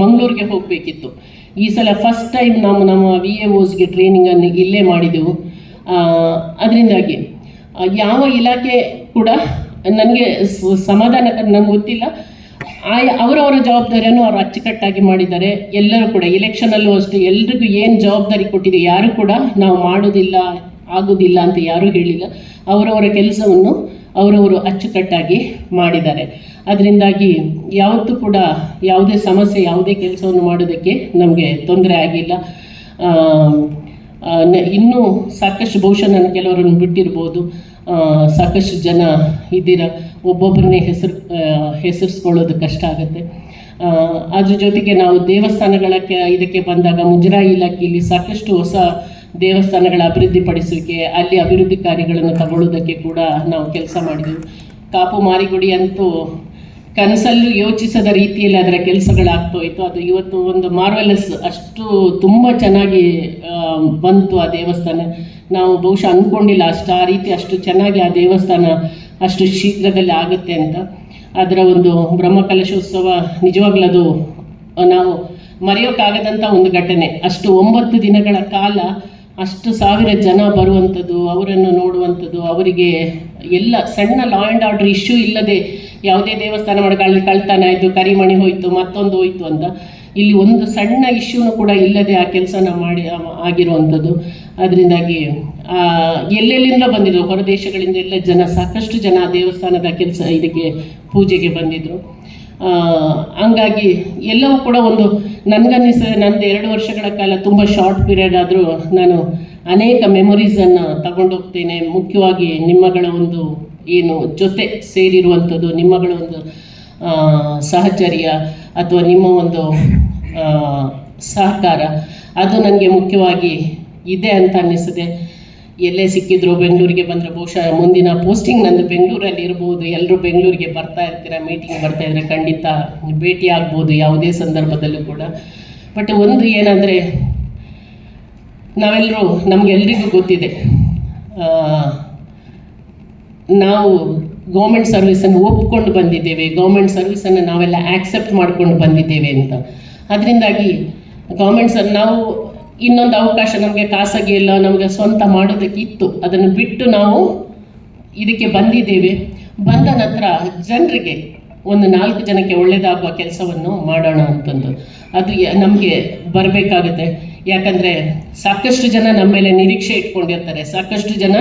[SPEAKER 1] ಮಂಗಳೂರಿಗೆ ಹೋಗಬೇಕಿತ್ತು. ಈ ಸಲ ಫಸ್ಟ್ ಟೈಮ್ ನಾವು ನಮ್ಮ ವಿ ಎ ಓಸ್ಗೆ ಟ್ರೈನಿಂಗನ್ನು ಇಲ್ಲೇ ಮಾಡಿದೆವು. ಅದರಿಂದಾಗಿ ಯಾವ ಇಲಾಖೆ ಕೂಡ ನನಗೆ ಸಮಾಧಾನ ನಂಗೆ ಗೊತ್ತಿಲ್ಲ. ಆಯಾ ಅವರವರ ಜವಾಬ್ದಾರಿಯನ್ನು ಅವರು ಅಚ್ಚುಕಟ್ಟಾಗಿ ಮಾಡಿದ್ದಾರೆ. ಎಲ್ಲರೂ ಕೂಡ ಎಲೆಕ್ಷನಲ್ಲೂ ಅಷ್ಟು, ಎಲ್ರಿಗೂ ಏನು ಜವಾಬ್ದಾರಿ ಕೊಟ್ಟಿದೆ ಯಾರು ಕೂಡ ನಾವು ಮಾಡೋದಿಲ್ಲ, ಆಗೋದಿಲ್ಲ ಅಂತ ಯಾರೂ ಹೇಳಿಲ್ಲ. ಅವರವರ ಕೆಲಸವನ್ನು ಅವರವರು ಅಚ್ಚುಕಟ್ಟಾಗಿ ಮಾಡಿದ್ದಾರೆ. ಅದರಿಂದಾಗಿ ಯಾವತ್ತೂ ಕೂಡ ಯಾವುದೇ ಸಮಸ್ಯೆ, ಯಾವುದೇ ಕೆಲಸವನ್ನು ಮಾಡೋದಕ್ಕೆ ನಮಗೆ ತೊಂದರೆ ಆಗಿಲ್ಲ. ಇನ್ನೂ ಸಾಕಷ್ಟು ಬಹುಶಃ ನಾನು ಕೆಲವರನ್ನು ಬಿಟ್ಟಿರ್ಬೋದು. ಸಾಕಷ್ಟು ಜನ ಇದ್ದೀರ? ಒಬ್ಬೊಬ್ಬರನ್ನೇ ಹೆಸರು ಹೆಸರಿಸ್ಕೊಳ್ಳೋದು ಕಷ್ಟ ಆಗುತ್ತೆ. ಅದ್ರ ಜೊತೆಗೆ ನಾವು ದೇವಸ್ಥಾನಗಳ ಇದಕ್ಕೆ ಬಂದಾಗ ಮುಜರಾಯಿ ಇಲಾಖೆಯಲ್ಲಿ ಸಾಕಷ್ಟು ಹೊಸ ದೇವಸ್ಥಾನಗಳ ಅಭಿವೃದ್ಧಿಪಡಿಸೋಕೆ ಅಲ್ಲಿ ಅಭಿವೃದ್ಧಿ ಕಾರ್ಯಗಳನ್ನು ತಗೊಳ್ಳೋದಕ್ಕೆ ಕೂಡ ನಾವು ಕೆಲಸ ಮಾಡಿದೆವು. ಕಾಪು ಮಾರಿಗುಡಿ ಅಂತೂ ಕನಸಲ್ಲೂ ಯೋಚಿಸದ ರೀತಿಯಲ್ಲಿ ಅದರ ಕೆಲಸಗಳಾಗ್ತೋಯ್ತು ಅದು ಇವತ್ತು ಒಂದು ಮಾರ್ವೆಲಸ್ ಅಷ್ಟು ತುಂಬ ಚೆನ್ನಾಗಿ ಬಂತು ಆ ದೇವಸ್ಥಾನ. ನಾವು ಬಹುಶಃ ಅಂದ್ಕೊಂಡಿಲ್ಲ ಅಷ್ಟು, ಆ ರೀತಿ ಅಷ್ಟು ಚೆನ್ನಾಗಿ ಆ ದೇವಸ್ಥಾನ ಅಷ್ಟು ಶೀಘ್ರದಲ್ಲಿ ಆಗುತ್ತೆ ಅಂತ. ಅದರ ಒಂದು ಬ್ರಹ್ಮಕಲಶೋತ್ಸವ ನಿಜವಾಗ್ಲೂ ಅದು, ನಾವು ಮರೆಯೋಕ್ಕಾಗದಂಥ ಒಂದು ಘಟನೆ. ಅಷ್ಟು ಒಂಬತ್ತು ದಿನಗಳ ಕಾಲ ಅಷ್ಟು ಸಾವಿರ ಜನ ಬರುವಂಥದ್ದು, ಅವರನ್ನು ನೋಡುವಂಥದ್ದು, ಅವರಿಗೆ ಎಲ್ಲ ಸಣ್ಣ ಲಾ ಆ್ಯಂಡ್ ಆರ್ಡರ್ ಇಶ್ಯೂ ಇಲ್ಲದೆ ಯಾವುದೇ ದೇವಸ್ಥಾನ ಮಾಡಿ ಕಳ್ತಾನ ಕಳ್ತನ ಆಯಿತು ಕರಿಮಣಿ ಹೋಯಿತು, ಮತ್ತೊಂದು ಹೋಯಿತು ಅಂತ. ಇಲ್ಲಿ ಒಂದು ಸಣ್ಣ ಇಶ್ಯೂನು ಕೂಡ ಇಲ್ಲದೆ ಆ ಕೆಲಸನ ಮಾಡಿ ಆಗಿರುವಂಥದ್ದು. ಅದರಿಂದಾಗಿ ಎಲ್ಲೆಲ್ಲಿಂದ ಬಂದಿದ್ರು ಹೊರದೇಶಗಳಿಂದ ಎಲ್ಲ ಜನ, ಸಾಕಷ್ಟು ಜನ ದೇವಸ್ಥಾನದ ಕೆಲಸ, ಇದಕ್ಕೆ ಪೂಜೆಗೆ ಬಂದಿದ್ದರು ಹಂಗಾಗಿ ಎಲ್ಲವೂ ಕೂಡ ಒಂದು ನನಗನ್ನಿಸ ನಂದು ಎರಡು ವರ್ಷಗಳ ಕಾಲ ತುಂಬ ಶಾರ್ಟ್ ಪೀರಿಯಡ್ ಆದರೂ ನಾನು ಅನೇಕ ಮೆಮೊರೀಸನ್ನು ತಗೊಂಡೋಗ್ತೇನೆ. ಮುಖ್ಯವಾಗಿ ನಿಮ್ಮಗಳ ಒಂದು ಏನು ಜೊತೆ ಸೇರಿರುವಂಥದ್ದು, ನಿಮ್ಮಗಳ ಒಂದು ಸಹಚರ್ಯ ಅಥವಾ ನಿಮ್ಮ ಒಂದು ಸಹಕಾರ, ಅದು ನನಗೆ ಮುಖ್ಯವಾಗಿ ಇದೆ ಅಂತ ಅನ್ನಿಸ್ತದೆ ಎಲ್ಲೇ ಸಿಕ್ಕಿದ್ರು ಬೆಂಗಳೂರಿಗೆ ಬಂದರೆ ಬಹುಶಃ ಮುಂದಿನ ಪೋಸ್ಟಿಂಗ್ ನಂದು ಬೆಂಗಳೂರಲ್ಲಿ ಇರ್ಬೋದು. ಎಲ್ಲರೂ ಬೆಂಗಳೂರಿಗೆ ಬರ್ತಾ ಇರ್ತೀರ? ಮೀಟಿಂಗ್ ಬರ್ತಾ ಇದ್ರೆ ಖಂಡಿತ ಭೇಟಿ ಆಗ್ಬೋದು ಯಾವುದೇ ಸಂದರ್ಭದಲ್ಲೂ ಕೂಡ. ಬಟ್ ಒಂದು ಏನಂದರೆ ನಾವೆಲ್ಲರೂ ನಮಗೆಲ್ರಿಗೂ ಗೊತ್ತಿದೆ. ನಾವು ಗೌರ್ಮೆಂಟ್ ಸರ್ವಿಸನ್ನು ಒಪ್ಕೊಂಡು ಬಂದಿದ್ದೇವೆ. ಗೌರ್ಮೆಂಟ್ ಸರ್ವಿಸನ್ನು ನಾವೆಲ್ಲ ಆಕ್ಸೆಪ್ಟ್ ಮಾಡ್ಕೊಂಡು ಬಂದಿದ್ದೇವೆ ಅಂತ. ಅದರಿಂದಾಗಿ ಗೌರ್ಮೆಂಟ್ ಸರ್ ನಾವು ಇನ್ನೊಂದು ಅವಕಾಶ ನಮಗೆ ಖಾಸಗಿ ಎಲ್ಲ ನಮಗೆ ಸ್ವಂತ ಮಾಡೋದಕ್ಕಿತ್ತು. ಅದನ್ನು ಬಿಟ್ಟು ನಾವು ಇದಕ್ಕೆ ಬಂದಿದ್ದೇವೆ. ಬಂದ ನಂತರ ಜನರಿಗೆ ಒಂದು ನಾಲ್ಕು ಜನಕ್ಕೆ ಒಳ್ಳೆಯದಾಗುವ ಕೆಲಸವನ್ನು ಮಾಡೋಣ ಅಂತಂದು. ಅದು ನಮಗೆ ಬರಬೇಕಾಗುತ್ತೆ. ಯಾಕಂದರೆ ಸಾಕಷ್ಟು ಜನ ನಮ್ಮ ಮೇಲೆ ನಿರೀಕ್ಷೆ ಇಟ್ಕೊಂಡಿರ್ತಾರೆ. ಸಾಕಷ್ಟು ಜನ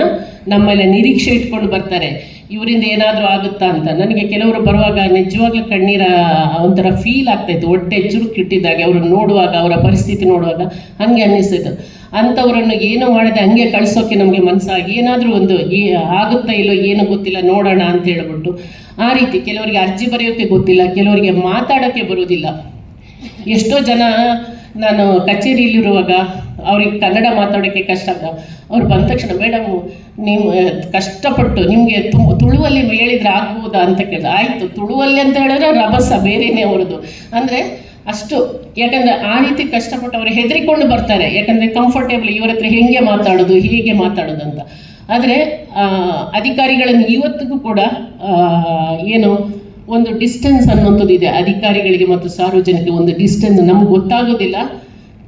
[SPEAKER 1] ನಮ್ಮ ಮೇಲೆ ನಿರೀಕ್ಷೆ ಇಟ್ಕೊಂಡು ಬರ್ತಾರೆ. ಇವರಿಂದ ಏನಾದರೂ ಆಗುತ್ತಾ ಅಂತ. ನನಗೆ ಕೆಲವರು ಬರುವಾಗ ನಿಜವಾಗ್ಲೂ ಕಣ್ಣೀರ ಒಂಥರ ಫೀಲ್ ಆಗ್ತಾಯಿತ್ತು ಹೊಟ್ಟೆ ಚುರುಕಿಟ್ಟಿದ್ದಾಗೆ ಅವ್ರನ್ನ ನೋಡುವಾಗ, ಅವರ ಪರಿಸ್ಥಿತಿ ನೋಡುವಾಗ ಹಂಗೆ ಅನ್ನಿಸ್ತಿತ್ತು ಅಂಥವ್ರನ್ನು ಏನು ಮಾಡದೆ ಹಂಗೆ ಕಳಿಸೋಕೆ ನಮಗೆ ಮನಸ್ಸಾಗಿ ಏನಾದರೂ ಒಂದು ಏ, ಆಗುತ್ತಾ ಇಲ್ಲೋ ಏನು ಗೊತ್ತಿಲ್ಲ ನೋಡೋಣ ಅಂತ ಹೇಳ್ಬಿಟ್ಟು ಆ ರೀತಿ ಕೆಲವರಿಗೆ ಅರ್ಜಿ ಬರೆಯೋಕ್ಕೆ ಗೊತ್ತಿಲ್ಲ, ಕೆಲವರಿಗೆ ಮಾತಾಡೋಕ್ಕೆ ಬರುವುದಿಲ್ಲ. ಎಷ್ಟೋ ಜನ ನಾನು ಕಚೇರಿಯಲ್ಲಿರುವಾಗ ಅವ್ರಿಗೆ ಕನ್ನಡ ಮಾತಾಡೋಕ್ಕೆ ಕಷ್ಟ ಆಗ ಅವ್ರು ಬಂದ ತಕ್ಷಣ ಮೇಡಮ್ ನೀವು ಕಷ್ಟಪಟ್ಟು ನಿಮಗೆ ತುಂಬ ತುಳುವಲ್ಲಿ ಹೇಳಿದ್ರೆ ಆಗ್ಬೋದಾ ಅಂತ ಕೇಳಿದ್ರೆ ಆಯಿತು, ತುಳುವಲ್ಲಿ ಅಂತ ಹೇಳಿದ್ರೆ ರಭಸ ಬೇರೆಯೇ ಅವ್ರದ್ದು. ಅಂದರೆ ಅಷ್ಟು, ಯಾಕಂದರೆ ಆ ರೀತಿ ಕಷ್ಟಪಟ್ಟು ಅವರು ಹೆದರಿಕೊಂಡು ಬರ್ತಾರೆ. ಯಾಕಂದರೆ ಕಂಫರ್ಟೇಬಲ್ ಇವ್ರ ಹತ್ರ ಹೆಂಗೆ ಮಾತಾಡೋದು, ಹೇಗೆ ಮಾತಾಡೋದು ಅಂತ. ಆದರೆ ಅಧಿಕಾರಿಗಳನ್ನು ಇವತ್ತಿಗೂ ಕೂಡ ಏನು, ಒಂದು ಡಿಸ್ಟೆನ್ಸ್ ಅನ್ನುವಂಥದ್ದು ಇದೆ. ಅಧಿಕಾರಿಗಳಿಗೆ ಮತ್ತು ಸಾರ್ವಜನಿಕರಿಗೆ ಒಂದು ಡಿಸ್ಟೆನ್ಸ್ ನಮ್ಗೆ ಗೊತ್ತಾಗೋದಿಲ್ಲ.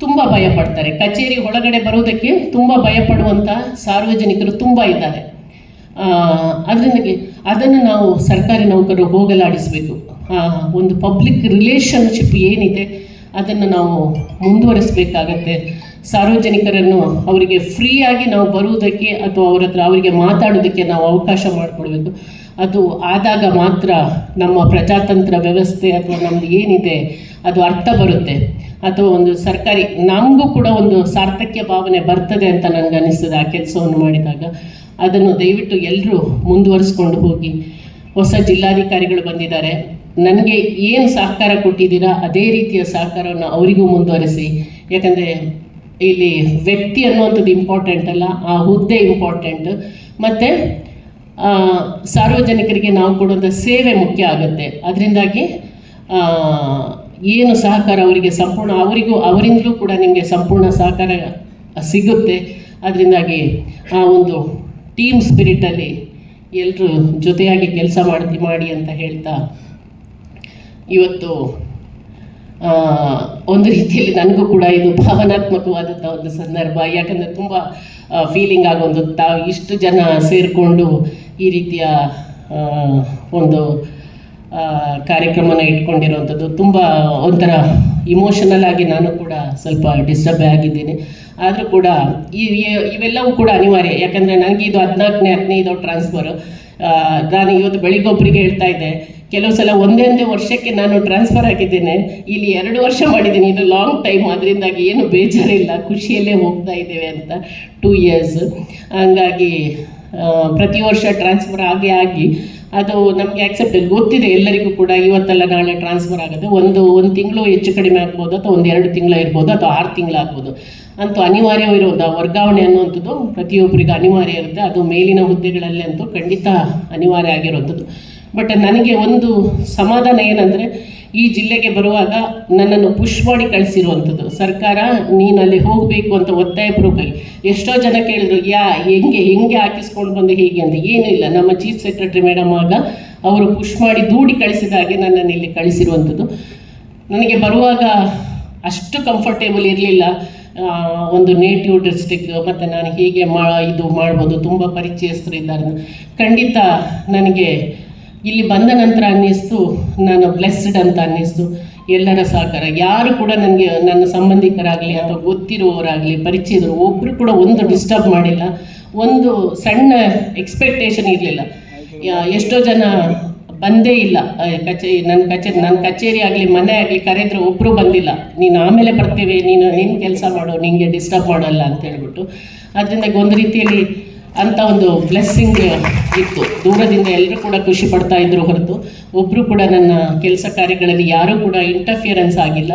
[SPEAKER 1] ತುಂಬ ಭಯ ಪಡ್ತಾರೆ ಕಚೇರಿ ಒಳಗಡೆ ಬರೋದಕ್ಕೆ ತುಂಬ ಭಯಪಡುವಂಥ ಸಾರ್ವಜನಿಕರು ತುಂಬ ಇದ್ದಾರೆ. ಅದರಿಂದ ಅದನ್ನು ನಾವು ಸರ್ಕಾರಿ ನೌಕರರು ಹೋಗಲಾಡಿಸಬೇಕು. ಒಂದು ಪಬ್ಲಿಕ್ ರಿಲೇಷನ್ಶಿಪ್ ಏನಿದೆ, ಅದನ್ನು ನಾವು ಮುಂದುವರಿಸಬೇಕಾಗತ್ತೆ. ಸಾರ್ವಜನಿಕರನ್ನು ಅವರಿಗೆ ಫ್ರೀಯಾಗಿ ನಾವು ಬರುವುದಕ್ಕೆ ಅಥವಾ ಅವ್ರ ಹತ್ರ ಅವರಿಗೆ ಮಾತಾಡೋದಕ್ಕೆ ನಾವು ಅವಕಾಶ ಮಾಡಿಕೊಡ್ಬೇಕು. ಅದು ಆದಾಗ ಮಾತ್ರ ನಮ್ಮ ಪ್ರಜಾತಂತ್ರ ವ್ಯವಸ್ಥೆ ಅಥವಾ ನಮ್ದು ಏನಿದೆ, ಅದು ಅರ್ಥ ಬರುತ್ತೆ. ಅಥವಾ ಒಂದು ಸರ್ಕಾರಿ, ನಮಗೂ ಕೂಡ ಒಂದು ಸಾರ್ಥಕ್ಯ ಭಾವನೆ ಬರ್ತದೆ ಅಂತ ನನಗೆ ಅನಿಸ್ತದೆ ಆ ಕೆಲಸವನ್ನು ಮಾಡಿದಾಗ. ಅದನ್ನು ದಯವಿಟ್ಟು ಎಲ್ಲರೂ ಮುಂದುವರಿಸ್ಕೊಂಡು ಹೋಗಿ. ಹೊಸ ಜಿಲ್ಲಾಧಿಕಾರಿಗಳು ಬಂದಿದ್ದಾರೆ. ನನಗೆ ಏನು ಸಹಕಾರ ಕೊಟ್ಟಿದ್ದೀರಾ, ಅದೇ ರೀತಿಯ ಸಹಕಾರವನ್ನು ಅವರಿಗೂ ಮುಂದುವರಿಸಿ. ಯಾಕಂದರೆ ಇಲ್ಲಿ ವ್ಯಕ್ತಿ ಅನ್ನುವಂಥದ್ದು ಇಂಪಾರ್ಟೆಂಟ್ ಅಲ್ಲ, ಆ ಹುದ್ದೆ ಇಂಪಾರ್ಟೆಂಟ್ ಮತ್ತು ಸಾರ್ವಜನಿಕರಿಗೆ ನಾವು ಕೊಡುವಂಥ ಸೇವೆ ಮುಖ್ಯ ಆಗುತ್ತೆ. ಅದರಿಂದಾಗಿ ಏನು ಸಹಕಾರ ಅವರಿಗೆ ಸಂಪೂರ್ಣ, ಅವರಿಗೂ, ಅವರಿಂದಲೂ ಕೂಡ ನಿಮಗೆ ಸಂಪೂರ್ಣ ಸಹಕಾರ ಸಿಗುತ್ತೆ. ಅದರಿಂದಾಗಿ ಆ ಒಂದು ಟೀಮ್ ಸ್ಪಿರಿಟಲ್ಲಿ ಎಲ್ಲರೂ ಜೊತೆಯಾಗಿ ಕೆಲಸ ಮಾಡಿ ಮಾಡಿ ಅಂತ ಹೇಳ್ತಾ ಇವತ್ತು ಒಂದು ರೀತಿಯಲ್ಲಿ ನನಗೂ ಕೂಡ ಇದು ಭಾವನಾತ್ಮಕವಾದಂಥ ಒಂದು ಸಂದರ್ಭ. ಯಾಕಂದರೆ ತುಂಬ ಫೀಲಿಂಗ್ ಆಗೋದು ತಾವು ಇಷ್ಟು ಜನ ಸೇರಿಕೊಂಡು ಈ ರೀತಿಯ ಒಂದು ಕಾರ್ಯಕ್ರಮನ ಇಟ್ಕೊಂಡಿರುವಂಥದ್ದು ತುಂಬ ಒಂಥರ ಇಮೋಷನಲ್ ಆಗಿ ನಾನು ಕೂಡ ಸ್ವಲ್ಪ ಡಿಸ್ಟರ್ಬ್ ಆಗಿದ್ದೀನಿ. ಆದರೂ ಕೂಡ ಈ- ಇವೆಲ್ಲವೂ ಕೂಡ ಅನಿವಾರ್ಯ. ಯಾಕಂದರೆ ನನಗೆ ಇದು ಹದಿನಾಲ್ಕನೇ, ಹದಿನೈದು ಟ್ರಾನ್ಸ್ಫರು ನಾನು ಇವತ್ತು ಬೆಳಿಗ್ಗೆ ಒಬ್ಬರಿಗೆ ಹೇಳ್ತಾ ಇದ್ದೆ ಕೆಲವು ಸಲ ಒಂದೇ ಒಂದೇ ವರ್ಷಕ್ಕೆ ನಾನು ಟ್ರಾನ್ಸ್ಫರ್ ಆಗಿದ್ದೇನೆ. ಇಲ್ಲಿ ಎರಡು ವರ್ಷ ಮಾಡಿದ್ದೀನಿ. ಇದು ಲಾಂಗ್ ಟೈಮ್ ಅದರಿಂದಾಗಿ ಏನು ಬೇಜಾರಿಲ್ಲ. ಖುಷಿಯಲ್ಲೇ ಹೋಗ್ತಾ ಇದ್ದೇವೆ ಅಂತ ಟೂ ಇಯರ್ಸ್ ಹಂಗಾಗಿ ಪ್ರತಿ ವರ್ಷ ಟ್ರಾನ್ಸ್ಫರ್ ಆಗಿ ಆಗಿ ಅದು ನಮಗೆ ಆಕ್ಸೆಪ್ಟ್ ಗೊತ್ತಿದೆ. ಎಲ್ಲರಿಗೂ ಕೂಡ ಇವತ್ತಲ್ಲ ನಾಳೆ ಟ್ರಾನ್ಸ್ಫರ್ ಆಗುತ್ತೆ ಒಂದು ಒಂದು ತಿಂಗಳು ಹೆಚ್ಚು ಕಡಿಮೆ ಆಗ್ಬೋದು ಅಥವಾ ಒಂದು ಎರಡು ತಿಂಗಳು ಇರ್ಬೋದು ಅಥವಾ ಆರು ತಿಂಗಳು ಆಗ್ಬೋದು. ಅಂತೂ ಅನಿವಾರ್ಯವಿರೋದು ವರ್ಗಾವಣೆ ಅನ್ನುವಂಥದ್ದು ಪ್ರತಿಯೊಬ್ಬರಿಗೂ ಅನಿವಾರ್ಯ ಇರುತ್ತೆ. ಅದು ಮೇಲಿನ ಹುದ್ದೆಗಳಲ್ಲಿ ಅಂತೂ ಖಂಡಿತ ಅನಿವಾರ್ಯ ಆಗಿರುವಂಥದ್ದು ಬಟ್ ನನಗೆ ಒಂದು ಸಮಾಧಾನ ಏನಂದರೆ, ಈ ಜಿಲ್ಲೆಗೆ ಬರುವಾಗ ನನ್ನನ್ನು ಪುಷ್ ಮಾಡಿ ಕಳಿಸಿರುವಂಥದ್ದು. ಸರ್ಕಾರ ನೀನು ಅಲ್ಲಿ ಹೋಗಬೇಕು ಅಂತ ಒತ್ತಾಯಪೂರ್ವಕವಾಗಿ ಎಷ್ಟೋ ಜನ ಕೇಳಿದ್ರು, ಯಾ, ಹೆಂಗೆ ಹೆಂಗೆ ಹಾಕಿಸ್ಕೊಂಡು ಬಂದು, ಹೇಗೆ ಅಂತ. ಏನೂ ಇಲ್ಲ. ನಮ್ಮ ಚೀಫ್ ಸೆಕ್ರೆಟರಿ ಮೇಡಮ್ ಆಗ ಅವರು ಪುಷ್ ಮಾಡಿ ದೂಡಿ ಕಳಿಸಿದ ಹಾಗೆ ನನ್ನನ್ನು ಇಲ್ಲಿ ಕಳಿಸಿರುವಂಥದ್ದು. ನನಗೆ ಬರುವಾಗ ಅಷ್ಟು ಕಂಫರ್ಟೇಬಲ್ ಇರಲಿಲ್ಲ. ಒಂದು ನೇಟಿವ್ ಡಿಸ್ಟಿಕ್ ಮತ್ತು ನಾನು ಹೀಗೆ ಮಾ, ಇದು ಮಾಡ್ಬೋದು, ತುಂಬ ಪರಿಚಯಸ್ಥರು ಇದ್ದಾರೆ ಖಂಡಿತ ನನಗೆ ಇಲ್ಲಿ ಬಂದ ನಂತರ ಅನ್ನಿಸ್ತು, ನಾನು ಬ್ಲೆಸ್ಡ್ ಅಂತ ಅನ್ನಿಸ್ತು. ಎಲ್ಲರ ಸಹಕಾರ. ಯಾರು ಕೂಡ ನನಗೆ, ನನ್ನ ಸಂಬಂಧಿಕರಾಗಲಿ ಅಥವಾ ಗೊತ್ತಿರುವವರಾಗಲಿ, ಪರಿಚಯದವರು ಒಬ್ಬರು ಕೂಡ ಒಂದು ಡಿಸ್ಟರ್ಬ್ ಮಾಡಿಲ್ಲ. ಒಂದು ಸಣ್ಣ ಎಕ್ಸ್ಪೆಕ್ಟೇಷನ್ ಇರಲಿಲ್ಲ. ಎಷ್ಟೋ ಜನ ಬಂದೇ ಇಲ್ಲ. ಕಚೇರಿ ನನ್ನ ಕಚೇರಿ ನನ್ನ ಕಚೇರಿ ಆಗಲಿ, ಮನೆ ಆಗಲಿ ಕರೆದ್ರೆ ಒಬ್ಬರು ಬಂದಿಲ್ಲ. ನೀನು ಆಮೇಲೆ ಬರ್ತೀವಿ, ನೀನು ನಿನ್ನ ಕೆಲಸ ಮಾಡು ನಿನಗೆ ಡಿಸ್ಟರ್ಬ್ ಮಾಡೋಲ್ಲ ಅಂತ ಹೇಳ್ಬಿಟ್ಟು. ಅದರಿಂದ ಒಂದು ರೀತಿಯಲ್ಲಿ ಅಂಥ ಒಂದು ಬ್ಲೆಸ್ಸಿಂಗ್ ಇತ್ತು. ದೂರದಿಂದ ಎಲ್ಲರೂ ಕೂಡ ಖುಷಿ ಪಡ್ತಾ ಇದ್ರು ಹೊರತು. ಒಬ್ಬರು ಕೂಡ ನನ್ನ ಕೆಲಸ ಕಾರ್ಯಗಳಲ್ಲಿ ಯಾರೂ ಕೂಡ ಇಂಟರ್ಫಿಯರೆನ್ಸ್ ಆಗಿಲ್ಲ.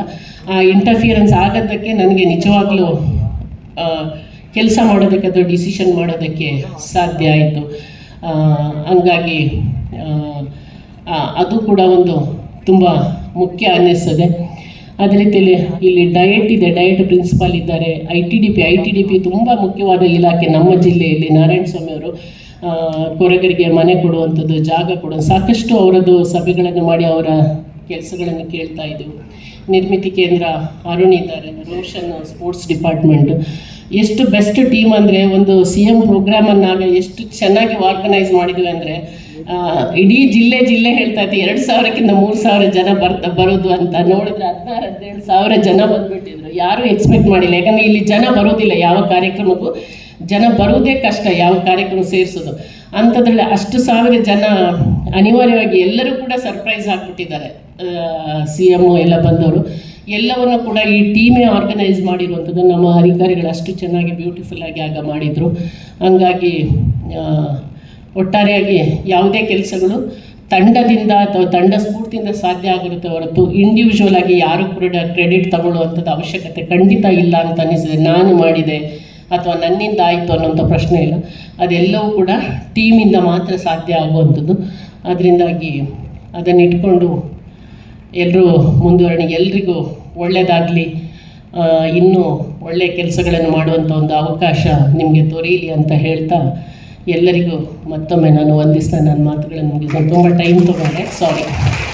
[SPEAKER 1] ಆ ಇಂಟರ್ಫಿಯರೆನ್ಸ್ ಆಗೋದಕ್ಕೆ ನನಗೆ ನಿಜವಾಗ್ಲೂ ಕೆಲಸ ಮಾಡೋದಕ್ಕೆ ಅಥವಾ ಡಿಸಿಷನ್ ಮಾಡೋದಕ್ಕೆ ಸಾಧ್ಯ ಆಯಿತು. ಹಂಗಾಗಿ ಅದು ಕೂಡ ಒಂದು ತುಂಬ ಮುಖ್ಯ ಅನ್ನಿಸ್ತದೆ. ಅದೇ ರೀತಿಯಲ್ಲಿ ಇಲ್ಲಿ ಡಯಟ್ ಇದೆ ಡಯಟ್ ಪ್ರಿನ್ಸಿಪಾಲ್ ಇದ್ದಾರೆ. I T D P I T D P ತುಂಬ ಮುಖ್ಯವಾದ ಇಲಾಖೆ ನಮ್ಮ ಜಿಲ್ಲೆಯಲ್ಲಿ. ನಾರಾಯಣ ಸ್ವಾಮಿ ಅವರು ಕೊರಗರಿಗೆ ಮನೆ ಕೊಡುವಂಥದ್ದು, ಜಾಗ ಕೊಡೋ ಸಾಕಷ್ಟು ಅವರದ್ದು ಸಭೆಗಳನ್ನು ಮಾಡಿ ಅವರ ಕೆಲಸಗಳನ್ನು ಕೇಳ್ತಾ ಇದ್ದೆವು. ನಿರ್ಮಿತಿ ಕೇಂದ್ರ ಅರುಣ್ ಇದ್ದಾರೆ, ರೋಷನ್ ಸ್ಪೋರ್ಟ್ಸ್ ಡಿಪಾರ್ಟ್ಮೆಂಟ್. ಎಷ್ಟು ಬೆಸ್ಟ್ ಟೀಮ್ ಅಂದರೆ, ಒಂದು ಸಿ ಎಂ ಪ್ರೋಗ್ರಾಮನ್ನಾಗ ಎಷ್ಟು ಚೆನ್ನಾಗಿ ಆರ್ಗನೈಸ್ ಮಾಡಿದ್ವಿ ಅಂದರೆ ಇಡೀ ಜಿಲ್ಲೆ ಜಿಲ್ಲೆ ಹೇಳ್ತಾ ಇತ್ತು ಎರಡು ಸಾವಿರಕ್ಕಿಂತ ಮೂರು ಸಾವಿರ ಜನ ಬರ್ತಾ, ಬರೋದು ಅಂತ ನೋಡಿದ್ರೆ ಹದಿನಾರು, ಹದಿನೇಳು ಸಾವಿರ ಜನ ಬಂದ್ಬಿಟ್ಟಿದ್ರು. ಯಾರೂ ಎಕ್ಸ್ಪೆಕ್ಟ್ ಮಾಡಿಲ್ಲ. ಯಾಕಂದರೆ ಇಲ್ಲಿ ಜನ ಬರೋದಿಲ್ಲ ಯಾವ ಕಾರ್ಯಕ್ರಮಕ್ಕೂ. ಜನ ಬರೋದೇ ಕಷ್ಟ ಯಾವ ಕಾರ್ಯಕ್ರಮ ಸೇರಿಸೋದು. ಅಂಥದ್ರಲ್ಲಿ ಅಷ್ಟು ಸಾವಿರ ಜನ ಅನಿವಾರ್ಯವಾಗಿ ಎಲ್ಲರೂ ಕೂಡ ಸರ್ಪ್ರೈಸ್ ಆಗಿಬಿಟ್ಟಿದ್ದಾರೆ. ಸಿ ಎಂ ಎಲ್ಲ ಬಂದವರು. ಎಲ್ಲವನ್ನು ಕೂಡ ಈ ಟೀಮೇ ಆರ್ಗನೈಸ್ ಮಾಡಿರುವಂಥದ್ದು. ನಮ್ಮ ಅಧಿಕಾರಿಗಳು ಅಷ್ಟು ಚೆನ್ನಾಗಿ ಬ್ಯೂಟಿಫುಲ್ ಆಗಿ ಆಗ ಮಾಡಿದರು. ಹಂಗಾಗಿ ಒಟ್ಟಾರೆಯಾಗಿ ಯಾವುದೇ ಕೆಲಸಗಳು ತಂಡದಿಂದ ಅಥವಾ ತಂಡ ಸ್ಫೂರ್ತಿಯಿಂದ ಸಾಧ್ಯ ಆಗಿರುತ್ತೆ ಹೊರತು ಇಂಡಿವಿಜುವಲ್ ಆಗಿ ಯಾರು ಕೂಡ ಕ್ರೆಡಿಟ್ ತಗೊಳ್ಳುವಂಥದ್ದು ಅವಶ್ಯಕತೆ ಖಂಡಿತ ಇಲ್ಲ ಅಂತ ಅನ್ನಿಸಿದೆ. ನಾನು ಮಾಡಿದೆ ಅಥವಾ ನನ್ನಿಂದ ಆಯಿತು ಅನ್ನೋಂಥ ಪ್ರಶ್ನೆ ಇಲ್ಲ. ಅದೆಲ್ಲವೂ ಕೂಡ ಟೀಮಿಂದ ಮಾತ್ರ ಸಾಧ್ಯ ಆಗುವಂಥದ್ದು. ಅದರಿಂದಾಗಿ ಅದನ್ನು ಇಟ್ಕೊಂಡು ಎಲ್ಲರೂ ಮುಂದುವರಣೆ, ಎಲ್ರಿಗೂ ಒಳ್ಳೆಯದಾಗಲಿ ಇನ್ನೂ ಒಳ್ಳೆಯ ಕೆಲಸಗಳನ್ನು ಮಾಡುವಂಥ ಒಂದು ಅವಕಾಶ ನಿಮಗೆ ದೊರೆಯಲಿ ಅಂತ ಹೇಳ್ತಾ ಎಲ್ಲರಿಗೂ ಮತ್ತೊಮ್ಮೆ ನಾನು ವಂದಿಸ್ತಾ ನನ್ನ ಮಾತುಗಳನ್ನು ಮುಗಿಸ್ತೀನಿ. ತುಂಬ ಟೈಮ್ ತೊಗೊಂಡೆ. ಸಾರಿ